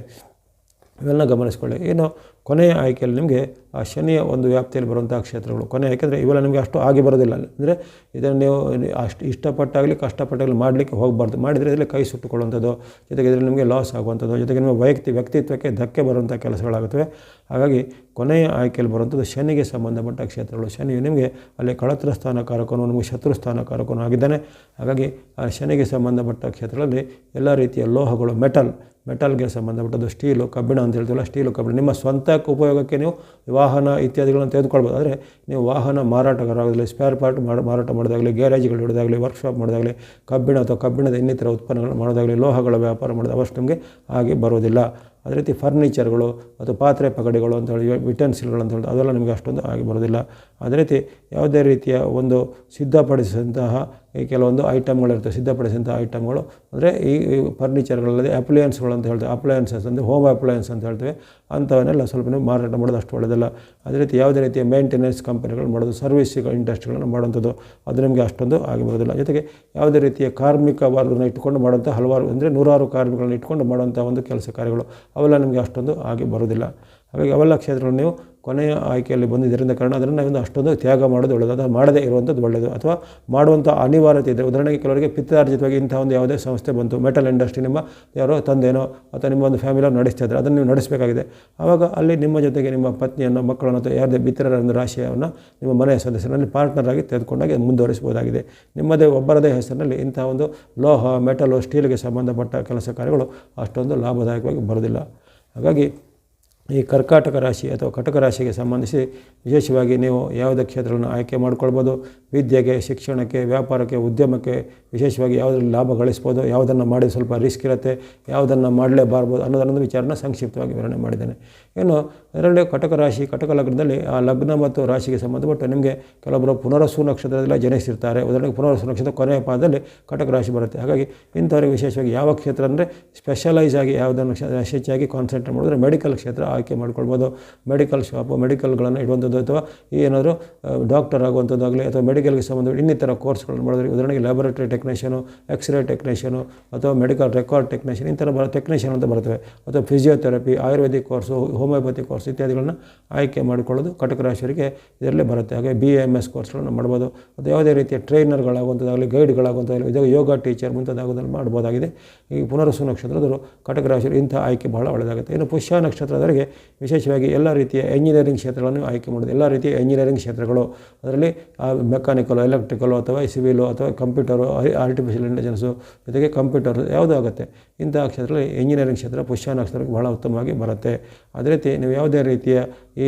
ಇವೆಲ್ಲ ಗಮನಿಸಿಕೊಳ್ಳಿ. ಏನು ಕೊನೆಯ ಆಯ್ಕೆಯಲ್ಲಿ ನಿಮಗೆ ಆ ಶನಿಯ ಒಂದು ವ್ಯಾಪ್ತಿಯಲ್ಲಿ ಬರುವಂಥ ಕ್ಷೇತ್ರಗಳು. ಕೊನೆ ಯಾಕೆಂದರೆ ಇವೆಲ್ಲ ನಿಮಗೆ ಅಷ್ಟು ಆಗಿ ಬರೋದಿಲ್ಲ ಅಂದರೆ ಇದನ್ನು ನೀವು ಅಷ್ಟು ಇಷ್ಟಪಟ್ಟಾಗಲಿ, ಕಷ್ಟಪಟ್ಟಾಗಲಿ ಮಾಡಲಿಕ್ಕೆ ಹೋಗಬಾರ್ದು. ಮಾಡಿದರೆ ಇದರಲ್ಲಿ ಕೈ ಸುಟ್ಟುಕೊಳ್ಳುವಂಥದ್ದು, ಜೊತೆಗೆ ಇದರಲ್ಲಿ ನಿಮಗೆ ಲಾಸ್ ಆಗುವಂಥದ್ದು, ಜೊತೆಗೆ ನಿಮ್ಮ ವೈಯಕ್ತಿ, ವ್ಯಕ್ತಿತ್ವಕ್ಕೆ ಧಕ್ಕೆ ಬರುವಂಥ ಕೆಲಸಗಳಾಗುತ್ತವೆ. ಹಾಗಾಗಿ ಕೊನೆಯ ಆಯ್ಕೆಯಲ್ಲಿ ಬರುವಂಥದ್ದು ಶನಿಗೆ ಸಂಬಂಧಪಟ್ಟ ಕ್ಷೇತ್ರಗಳು. ಶನಿಯು ನಿಮಗೆ ಅಲ್ಲಿ ಕಳತ್ರ ಸ್ಥಾನಕಾರಕನು, ನಿಮಗೆ ಶತ್ರು ಸ್ಥಾನಕಾರಕನು ಆಗಿದ್ದಾನೆ. ಹಾಗಾಗಿ ಆ ಶನಿಗೆ ಸಂಬಂಧಪಟ್ಟ ಕ್ಷೇತ್ರಗಳಲ್ಲಿ ಎಲ್ಲ ರೀತಿಯ ಲೋಹಗಳು, ಮೆಟಲ್ ಮೆಟಲ್ಗೆ ಸಂಬಂಧಪಟ್ಟದ್ದು ಸ್ಟೀಲು, ಕಬ್ಬಿಣ ಅಂತ ಹೇಳ್ತೀವಲ್ಲ, ಸ್ಟೀಲು, ಕಬ್ಬಿಣ. ನಿಮ್ಮ ಸ್ವಂತ ಸ್ವಂತ ಉಪಯೋಗಕ್ಕೆ ನೀವು ವಾಹನ ಇತ್ಯಾದಿಗಳನ್ನು ತೆಗೆದುಕೊಳ್ಬೋದು. ಆದರೆ ನೀವು ವಾಹನ ಮಾರಾಟಗಾರಾಗಲಿ ಸ್ಪೇರ್ ಪಾರ್ಟ್ ಮಾರಾಟ ಮಾಡೋದಾಗಲಿ, ಗ್ಯಾರೇಜ್ಗಳು ಇಡೋದಾಗಲಿ ವರ್ಕ್ಶಾಪ್ ಮಾಡೋದಾಗಲಿ, ಕಬ್ಬಿಣ ಅಥವಾ ಕಬ್ಬಿಣದ ಇನ್ನಿತರ ಉತ್ಪನ್ನಗಳು ಮಾಡೋದಾಗಲಿ, ಲೋಹಗಳ ವ್ಯಾಪಾರ ಮಾಡೋದು ಅವಷ್ಟು ನಿಮಗೆ ಹಾಗೆ ಬರೋದಿಲ್ಲ ಅದೇ ರೀತಿ ಫರ್ನಿಚರ್ಗಳು ಅಥವಾ ಪಾತ್ರೆ ಪಗಡೆಗಳು ಅಂತ ಹೇಳಿ ಯುಟೆನ್ಸಿಲ್ಗಳು ಅಂತ ಹೇಳಿ, ಅದೆಲ್ಲ ನಿಮಗೆ ಅಷ್ಟೊಂದು ಆಗಿ ಬರೋದಿಲ್ಲ ಅದೇ ರೀತಿ ಯಾವುದೇ ರೀತಿಯ ಒಂದು ಸಿದ್ಧಪಡಿಸಿದಂತಹ ಈ ಕೆಲವೊಂದು ಐಟಮ್ಗಳಿರ್ತವೆ ಸಿದ್ಧಪಡಿಸಿದಂಥ ಐಟಮ್ಗಳು. ಅಂದರೆ ಈ ಫರ್ನಿಚರ್ಗಳಲ್ಲಿ ಫರ್ನಿಚರ್ಗಳಲ್ಲದೆ ಅಪ್ಲಯನ್ಸ್ಗಳು ಅಂತ ಹೇಳ್ತೇವೆ. ಅಪ್ಲಯನ್ಸಸ್ ಅಂದರೆ ಹೋಮ್ ಅಪ್ಲಯನ್ಸ್ ಅಂತ ಹೇಳ್ತೇವೆ. ಅಂಥವನ್ನೆಲ್ಲ ಸ್ವಲ್ಪ ನೀವು ಮಾರಾಟ ಮಾಡೋದು ಅಷ್ಟು ಒಳ್ಳೆಯದಲ್ಲ ಅದೇ ರೀತಿ ಯಾವುದೇ ರೀತಿಯ ಮೇಂಟೆನೆನ್ಸ್ ಕಂಪನಿಗಳು ಮಾಡೋದು ಸರ್ವಿಸ್ ಇಂಡಸ್ಟ್ರಿಗಳನ್ನು ಮಾಡುವಂಥದ್ದು, ಅದು ನಿಮಗೆ ಅಷ್ಟೊಂದು ಆಗಿ ಬರೋದಿಲ್ಲ ಜೊತೆಗೆ ಯಾವುದೇ ರೀತಿಯ ಕಾರ್ಮಿಕ ವರ್ಗನ ಇಟ್ಟುಕೊಂಡು ಮಾಡುವಂಥ ಹಲವಾರು, ಅಂದರೆ ನೂರಾರು ಕಾರ್ಮಿಕಗಳನ್ನ ಇಟ್ಕೊಂಡು ಮಾಡುವಂಥ ಒಂದು ಕೆಲಸ ಕಾರ್ಯಗಳು ಅವೆಲ್ಲ ನಿಮಗೆ ಅಷ್ಟೊಂದು ಆಗಿ ಬರೋದಿಲ್ಲ ಹಾಗಾಗಿ ಅವೆಲ್ಲ ಕ್ಷೇತ್ರಗಳು ನೀವು ಕೊನೆಯ ಆಯ್ಕೆಯಲ್ಲಿ ಬಂದಿದ್ದರಿಂದ ಕಾರಣ ಅದನ್ನು ನಾವೊಂದು ಅಷ್ಟೊಂದು ತ್ಯಾಗ ಮಾಡೋದು ಒಳ್ಳೆಯದು ಅದು ಮಾಡದೇ ಇರುವಂಥದ್ದು ಒಳ್ಳೆಯದು ಅಥವಾ ಮಾಡುವಂಥ ಅನಿವಾರ್ಯತೆ ಇದೆ. ಉದಾಹರಣೆಗೆ ಕೆಲವರಿಗೆ ಪಿತ್ತಾರ್ಜಿತವಾಗಿ ಇಂಥ ಒಂದು ಯಾವುದೇ ಸಂಸ್ಥೆ ಬಂತು, ಮೆಟಲ್ ಇಂಡಸ್ಟ್ರಿ, ನಿಮ್ಮ ಯಾರೋ ತಂದೆನೋ ಅಥವಾ ನಿಮ್ಮ ಒಂದು ಫ್ಯಾಮಿಲಿಯವ್ರು ನಡೆಸ್ತಾ ಇದ್ದಾರೆ, ಅದನ್ನು ನೀವು ನಡೆಸಬೇಕಾಗಿದೆ. ಆವಾಗ ಅಲ್ಲಿ ನಿಮ್ಮ ಜೊತೆಗೆ ನಿಮ್ಮ ಪತ್ನಿಯನ್ನು, ಮಕ್ಕಳನ್ನು ಅಥವಾ ಯಾರದೇ ಮಿತ್ರರ ಒಂದು ರಾಶಿಯನ್ನು ನಿಮ್ಮ ಮನೆಯ ಸದಸ್ಯರಲ್ಲಿ ಪಾರ್ಟ್ನರ್ ಆಗಿ ತೆಗೆದುಕೊಂಡಾಗ ಮುಂದುವರಿಸಬಹುದಾಗಿದೆ. ನಿಮ್ಮದೇ ಒಬ್ಬರದೇ ಹೆಸರಿನಲ್ಲಿ ಇಂಥ ಒಂದು ಲೋಹ, ಮೆಟಲು, ಸ್ಟೀಲ್ಗೆ ಸಂಬಂಧಪಟ್ಟ ಕೆಲಸ ಕಾರ್ಯಗಳು ಅಷ್ಟೊಂದು ಲಾಭದಾಯಕವಾಗಿ ಬರೋದಿಲ್ಲ ಹಾಗಾಗಿ ಈ ಕರ್ಕಾಟಕ ರಾಶಿ ಅಥವಾ ಕಟಕ ರಾಶಿಗೆ ಸಂಬಂಧಿಸಿ ವಿಶೇಷವಾಗಿ ನೀವು ಯಾವುದೇ ಕ್ಷೇತ್ರವನ್ನು ಆಯ್ಕೆ ಮಾಡ್ಕೊಳ್ಬೋದು. ವಿದ್ಯೆಗೆ, ಶಿಕ್ಷಣಕ್ಕೆ, ವ್ಯಾಪಾರಕ್ಕೆ, ಉದ್ಯಮಕ್ಕೆ ವಿಶೇಷವಾಗಿ ಯಾವುದರಲ್ಲಿ ಲಾಭ ಗಳಿಸ್ಬೋದು. ಯಾವುದನ್ನು ಮಾಡಿ ಸ್ವಲ್ಪ ರಿಸ್ಕ್ ಇರುತ್ತೆ, ಯಾವುದನ್ನು ಮಾಡಲೇಬಾರ್ಬೋದು ಅನ್ನೋದನ್ನೊಂದು ವಿಚಾರನ ಸಂಕ್ಷಿಪ್ತವಾಗಿ ವಿವರಣೆ ಮಾಡಿದ್ದೇನೆ. ಇನ್ನು ಅದರಲ್ಲಿ ಕಟಕ ರಾಶಿ, ಕಟಕ ಲಗ್ನದಲ್ಲಿ, ಆ ಲಗ್ನ ಮತ್ತು ರಾಶಿಗೆ ಸಂಬಂಧಪಟ್ಟು ನಿಮಗೆ ಕೆಲವೊಬ್ಬರು ಪುನರಸು ನಕ್ಷತ್ರದಲ್ಲಿ ಜನಿಸಿರ್ತಾರೆ ಉದಾಹರಣೆಗೆ ಪುನರಸು ನಕ್ಷತ್ರ ಕೊನೆಯ ಪಾದದಲ್ಲಿ ಕಟಕ ರಾಶಿ ಬರುತ್ತೆ. ಹಾಗಾಗಿ ಇಂಥವ್ರಿಗೆ ವಿಶೇಷವಾಗಿ ಯಾವ ಕ್ಷೇತ್ರ ಅಂದರೆ ಸ್ಪೆಷಲೈಸ್ ಆಗಿ ಯಾವುದನ್ನು ಹೆಚ್ಚಾಗಿ ಕಾನ್ಸಂಟ್ರೇಟ್ ಮಾಡಿದ್ರೆ ಮೆಡಿಕಲ್ ಕ್ಷೇತ್ರ ಆಯ್ಕೆ ಮಾಡ್ಕೊಳ್ಬೋದು. ಮೆಡಿಕಲ್ ಶಾಪು ಮೆಡಿಕಲ್ಗಳನ್ನು ಇಡುವಂಥದ್ದು ಅಥವಾ ಏನಾದರೂ ಡಾಕ್ಟರ್ ಆಗುವಂಥದ್ದಾಗಲಿ ಅಥವಾ ಮೆಡಿಕಲ್ಗೆ ಸಂಬಂಧ ಇನ್ನಿತರ ಕೋರ್ಸ್ಗಳನ್ನು ಮಾಡಿದ್ರೆ ಉದಾಹರಣೆಗೆ laboratory technician x ray technician ಅಥವಾ ಮೆಡಿಕಲ್ ರೆಕಾರ್ಡ್ ಟೆಕ್ನಿಷಿಯನ್ ಬರೋ ಟೆಕ್ನಿಷಿಯನ್ ಅಂತ ಬರ್ತವೆ. ಅಥವಾ physiotherapy ayurvedic course homeopathy course ಇತ್ಯಾದಿಗಳನ್ನು ಆಯ್ಕೆ ಮಾಡಿಕೊಳ್ಳೋದು ಕಟಕ ರಾಶಿಯವರಿಗೆ ಇದರಲ್ಲೇ ಬರುತ್ತೆ. ಹಾಗೆ ಬಿ ಎಂ ಎಸ್ ಕೋರ್ಸ್ಗಳನ್ನು ಮಾಡ್ಬೋದು. ಅದು ಯಾವುದೇ ರೀತಿಯ ಟ್ರೈನರ್ಗಳಾಗುವಂಥದ್ದಾಗಲಿ, ಗೈಡ್ಗಳಾಗುವಂಥದ್ದಾಗಲಿ ಇದಾಗ ಯೋಗ ಟೀಚರ್ ಮುಂತಾದಾಗೋದನ್ನು ಮಾಡ್ಬೋದಾಗಿದೆ. ಈ ಪುನರ್ವಸು ನಕ್ಷತ್ರದವರು ಕಟಕ ರಾಶಿಯವರು ಇಂಥ ಆಯ್ಕೆ ಬಹಳ ಒಳ್ಳೆಯದಾಗುತ್ತೆ. ಇನ್ನು ಪುಷ್ಯ ನಕ್ಷತ್ರದವರಿಗೆ ವಿಶೇಷವಾಗಿ ಎಲ್ಲ ರೀತಿಯ ಎಂಜಿನಿಯರಿಂಗ್ ಕ್ಷೇತ್ರಗಳನ್ನು ಆಯ್ಕೆ ಮಾಡೋದು ಎಲ್ಲ ರೀತಿಯ ಎಂಜಿನಿಯರಿಂಗ್ ಕ್ಷೇತ್ರಗಳು. ಅದರಲ್ಲಿ ಮೆಕ್ಯಾನಿಕಲ್ ಎಲೆಕ್ಟ್ರಿಕಲ್ ಅಥವಾ ಸಿವಿಲು ಅಥವಾ ಕಂಪ್ಯೂಟರು ಆರ್ಟಿಫಿಷಿಯಲ್ ಇಂಟೆಲಿಜೆನ್ಸು ಜೊತೆಗೆ ಕಂಪ್ಯೂಟರ್ ಯಾವುದೂ ಆಗುತ್ತೆ. ಇಂತಹ ಕ್ಷೇತ್ರದಲ್ಲಿ ಎಂಜಿನಿಯರಿಂಗ್ ಕ್ಷೇತ್ರ ಪುಷ್ಯ ನಕ್ಷತ್ರಕ್ಕೆ ಬಹಳ ಉತ್ತಮವಾಗಿ ಬರುತ್ತೆ. ಅದೇ ರೀತಿ ನೀವು ಯಾವುದೇ ರೀತಿಯ ಈ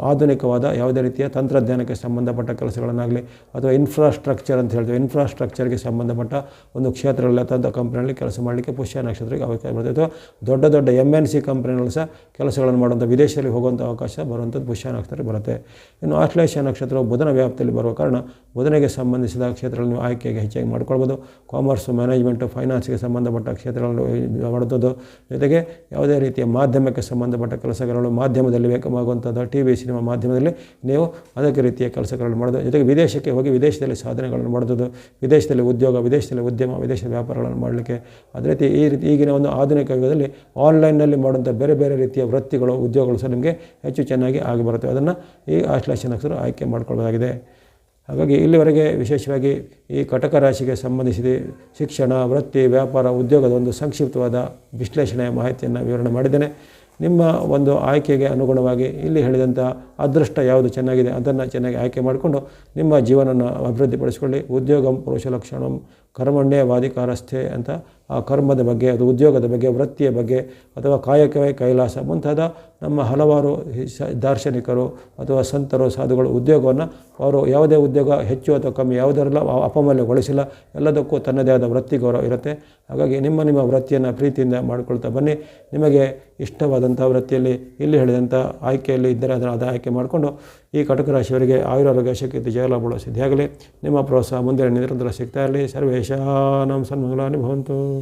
ಆಧುನಿಕವಾದ ಯಾವುದೇ ರೀತಿಯ ತಂತ್ರಜ್ಞಾನಕ್ಕೆ ಸಂಬಂಧಪಟ್ಟ ಕೆಲಸಗಳನ್ನಾಗಲಿ ಅಥವಾ ಇನ್ಫ್ರಾಸ್ಟ್ರಕ್ಚರ್ ಅಂತ ಹೇಳ್ತೀವಿ ಇನ್ಫ್ರಾಸ್ಟ್ರಕ್ಚರ್ಗೆ ಸಂಬಂಧಪಟ್ಟ ಒಂದು ಕ್ಷೇತ್ರಗಳಲ್ಲಿ ಅಥವಾ ಕಂಪ್ನಿಗಳಲ್ಲಿ ಕೆಲಸ ಮಾಡಲಿಕ್ಕೆ ಪುಷ್ಯ ನಕ್ಷತ್ರಕ್ಕೆ ಅವಕಾಶ ಬರುತ್ತೆ ಅಥವಾ ದೊಡ್ಡ ದೊಡ್ಡ ಎಂ ಎನ್ ಸಿ ಕಂಪ್ನಿಗಳು ಸಹ ಕೆಲಸಗಳನ್ನು ಮಾಡುವಂಥ ವಿದೇಶದಲ್ಲಿ ಹೋಗುವಂಥ ಅವಕಾಶ ಬರುವಂಥದ್ದು ಪುಷ್ಯ ನಕ್ಷತ್ರಕ್ಕೆ ಬರುತ್ತೆ. ಇನ್ನು ಆಶ್ಲೇಷ ನಕ್ಷತ್ರವು ಬುಧನ ವ್ಯಾಪ್ತಿಯಲ್ಲಿ ಬರುವ ಕಾರಣ ಬುಧನಿಗೆ ಸಂಬಂಧಿಸಿದ ಕ್ಷೇತ್ರಗಳನ್ನು ಆಯ್ಕೆಗೆ ಹೆಚ್ಚಾಗಿ ಮಾಡ್ಕೊಳ್ಬೋದು. ಕಾಮರ್ಸ್ ಮ್ಯಾನೇಜ್ಮೆಂಟು ಫೈನಾನ್ಸ್ಗೆ ಸಂಬಂಧಪಟ್ಟ ಕ್ಷೇತ್ರಗಳನ್ನು ಮಾಡುವಂಥದ್ದು. ಜೊತೆಗೆ ಯಾವುದೇ ರೀತಿಯ ಮಾಧ್ಯಮಕ್ಕೆ ಸಂಬಂಧಪಟ್ಟ ಕೆಲಸಗಳು ಮಾಧ್ಯಮದಲ್ಲಿ ಬೇಕಾಗುವಂಥದ್ದು ಟಿ ವಿ, ಸಿನಿಮಾ ಮಾಧ್ಯಮದಲ್ಲಿ ನೀವು ಅದಕ್ಕೆ ರೀತಿಯ ಕೆಲಸಗಳನ್ನು ಮಾಡೋದು. ಜೊತೆಗೆ ವಿದೇಶಕ್ಕೆ ಹೋಗಿ ವಿದೇಶದಲ್ಲಿ ಸಾಧನೆಗಳನ್ನು ಮಾಡೋದು ವಿದೇಶದಲ್ಲಿ ಉದ್ಯೋಗ, ವಿದೇಶದಲ್ಲಿ ಉದ್ಯಮ, ವಿದೇಶದ ವ್ಯಾಪಾರಗಳನ್ನು ಮಾಡಲಿಕ್ಕೆ ಅದೇ ರೀತಿ ಈ ರೀತಿ ಈಗಿನ ಒಂದು ಆಧುನಿಕ ಯುಗದಲ್ಲಿ ಆನ್ಲೈನ್ನಲ್ಲಿ ಮಾಡುವಂಥ ಬೇರೆ ಬೇರೆ ರೀತಿಯ ವೃತ್ತಿಗಳು, ಉದ್ಯೋಗಗಳು ಸಹ ನಿಮಗೆ ಹೆಚ್ಚು ಚೆನ್ನಾಗಿ ಆಗಿ ಬರುತ್ತೆ. ಅದನ್ನು ಈ ಆಶ್ಲೇಷನ್ ಹೆಸರು ಆಯ್ಕೆ ಮಾಡ್ಕೊಳ್ಬೋದಾಗಿದೆ ಹಾಗಾಗಿ ಇಲ್ಲಿವರೆಗೆ ವಿಶೇಷವಾಗಿ ಈ ಕಟಕ ರಾಶಿಗೆ ಸಂಬಂಧಿಸಿದ ಶಿಕ್ಷಣ, ವೃತ್ತಿ, ವ್ಯಾಪಾರ, ಉದ್ಯೋಗದ ಒಂದು ಸಂಕ್ಷಿಪ್ತವಾದ ವಿಶ್ಲೇಷಣೆಯ ಮಾಹಿತಿಯನ್ನು ವಿವರಣೆ ಮಾಡಿದ್ದೇನೆ. ನಿಮ್ಮ ಒಂದು ಆಯ್ಕೆಗೆ ಅನುಗುಣವಾಗಿ ಇಲ್ಲಿ ಹೇಳಿದಂಥ ಅದೃಷ್ಟ ಯಾವುದು ಚೆನ್ನಾಗಿದೆ ಅದನ್ನು ಚೆನ್ನಾಗಿ ಆಯ್ಕೆ ಮಾಡಿಕೊಂಡು ನಿಮ್ಮ ಜೀವನವನ್ನು ಅಭಿವೃದ್ಧಿಪಡಿಸಿಕೊಳ್ಳಿ. ಉದ್ಯೋಗಂ, ಪುರುಷ ಲಕ್ಷಣಂ ಕರ್ಮಣ್ಯ ವಾದಿಕಾರಸ್ಥೆ ಅಂತ ಆ ಕರ್ಮದ ಬಗ್ಗೆ, ಅದು ಉದ್ಯೋಗದ ಬಗ್ಗೆ, ವೃತ್ತಿಯ ಬಗ್ಗೆ, ಅಥವಾ ಕಾಯಕವೇ ಕೈಲಾಸ ಮುಂತಾದ ನಮ್ಮ ಹಲವಾರು ದಾರ್ಶನಿಕರು ಅಥವಾ ಸಂತರು, ಸಾಧುಗಳು ಉದ್ಯೋಗವನ್ನು ಅವರು ಯಾವುದೇ ಉದ್ಯೋಗ ಹೆಚ್ಚು ಅಥವಾ ಕಮ್ಮಿ ಯಾವುದರಲ್ಲ ಅಪಮೌಲ್ಯಗೊಳಿಸಿಲ್ಲ. ಎಲ್ಲದಕ್ಕೂ ತನ್ನದೇ ಆದ ವೃತ್ತಿ ಗೌರವ ಇರುತ್ತೆ. ಹಾಗಾಗಿ ನಿಮ್ಮ ನಿಮ್ಮ ವೃತ್ತಿಯನ್ನು ಪ್ರೀತಿಯಿಂದ ಮಾಡಿಕೊಳ್ತಾ ಬನ್ನಿ. ನಿಮಗೆ ಇಷ್ಟವಾದಂಥ ವೃತ್ತಿಯಲ್ಲಿ ಇಲ್ಲಿ ಹೇಳಿದಂಥ ಆಯ್ಕೆಯಲ್ಲಿ ಇದ್ದರೆ ಅದನ್ನು ಅದು ಆಯ್ಕೆ ಮಾಡಿಕೊಂಡು ಈ ಕಟಕ ರಾಶಿಯವರಿಗೆ ಆಯುರಾರೋಗ್ಯ ಶಕ್ತಿ ಜಯಲಾಭಗಳು ಸಿದ್ಧಿಯಾಗಲಿ ನಿಮ್ಮ ಪ್ರೋತ್ಸಾಹ ಮುಂದೆ ನಿರಂತರ ಸಿಗ್ತಾ ಇರಲಿ. ಸರ್ವೇಶಾನಂ ಸನ್ಮಂಗಲಾನಿ ಭವಂತು.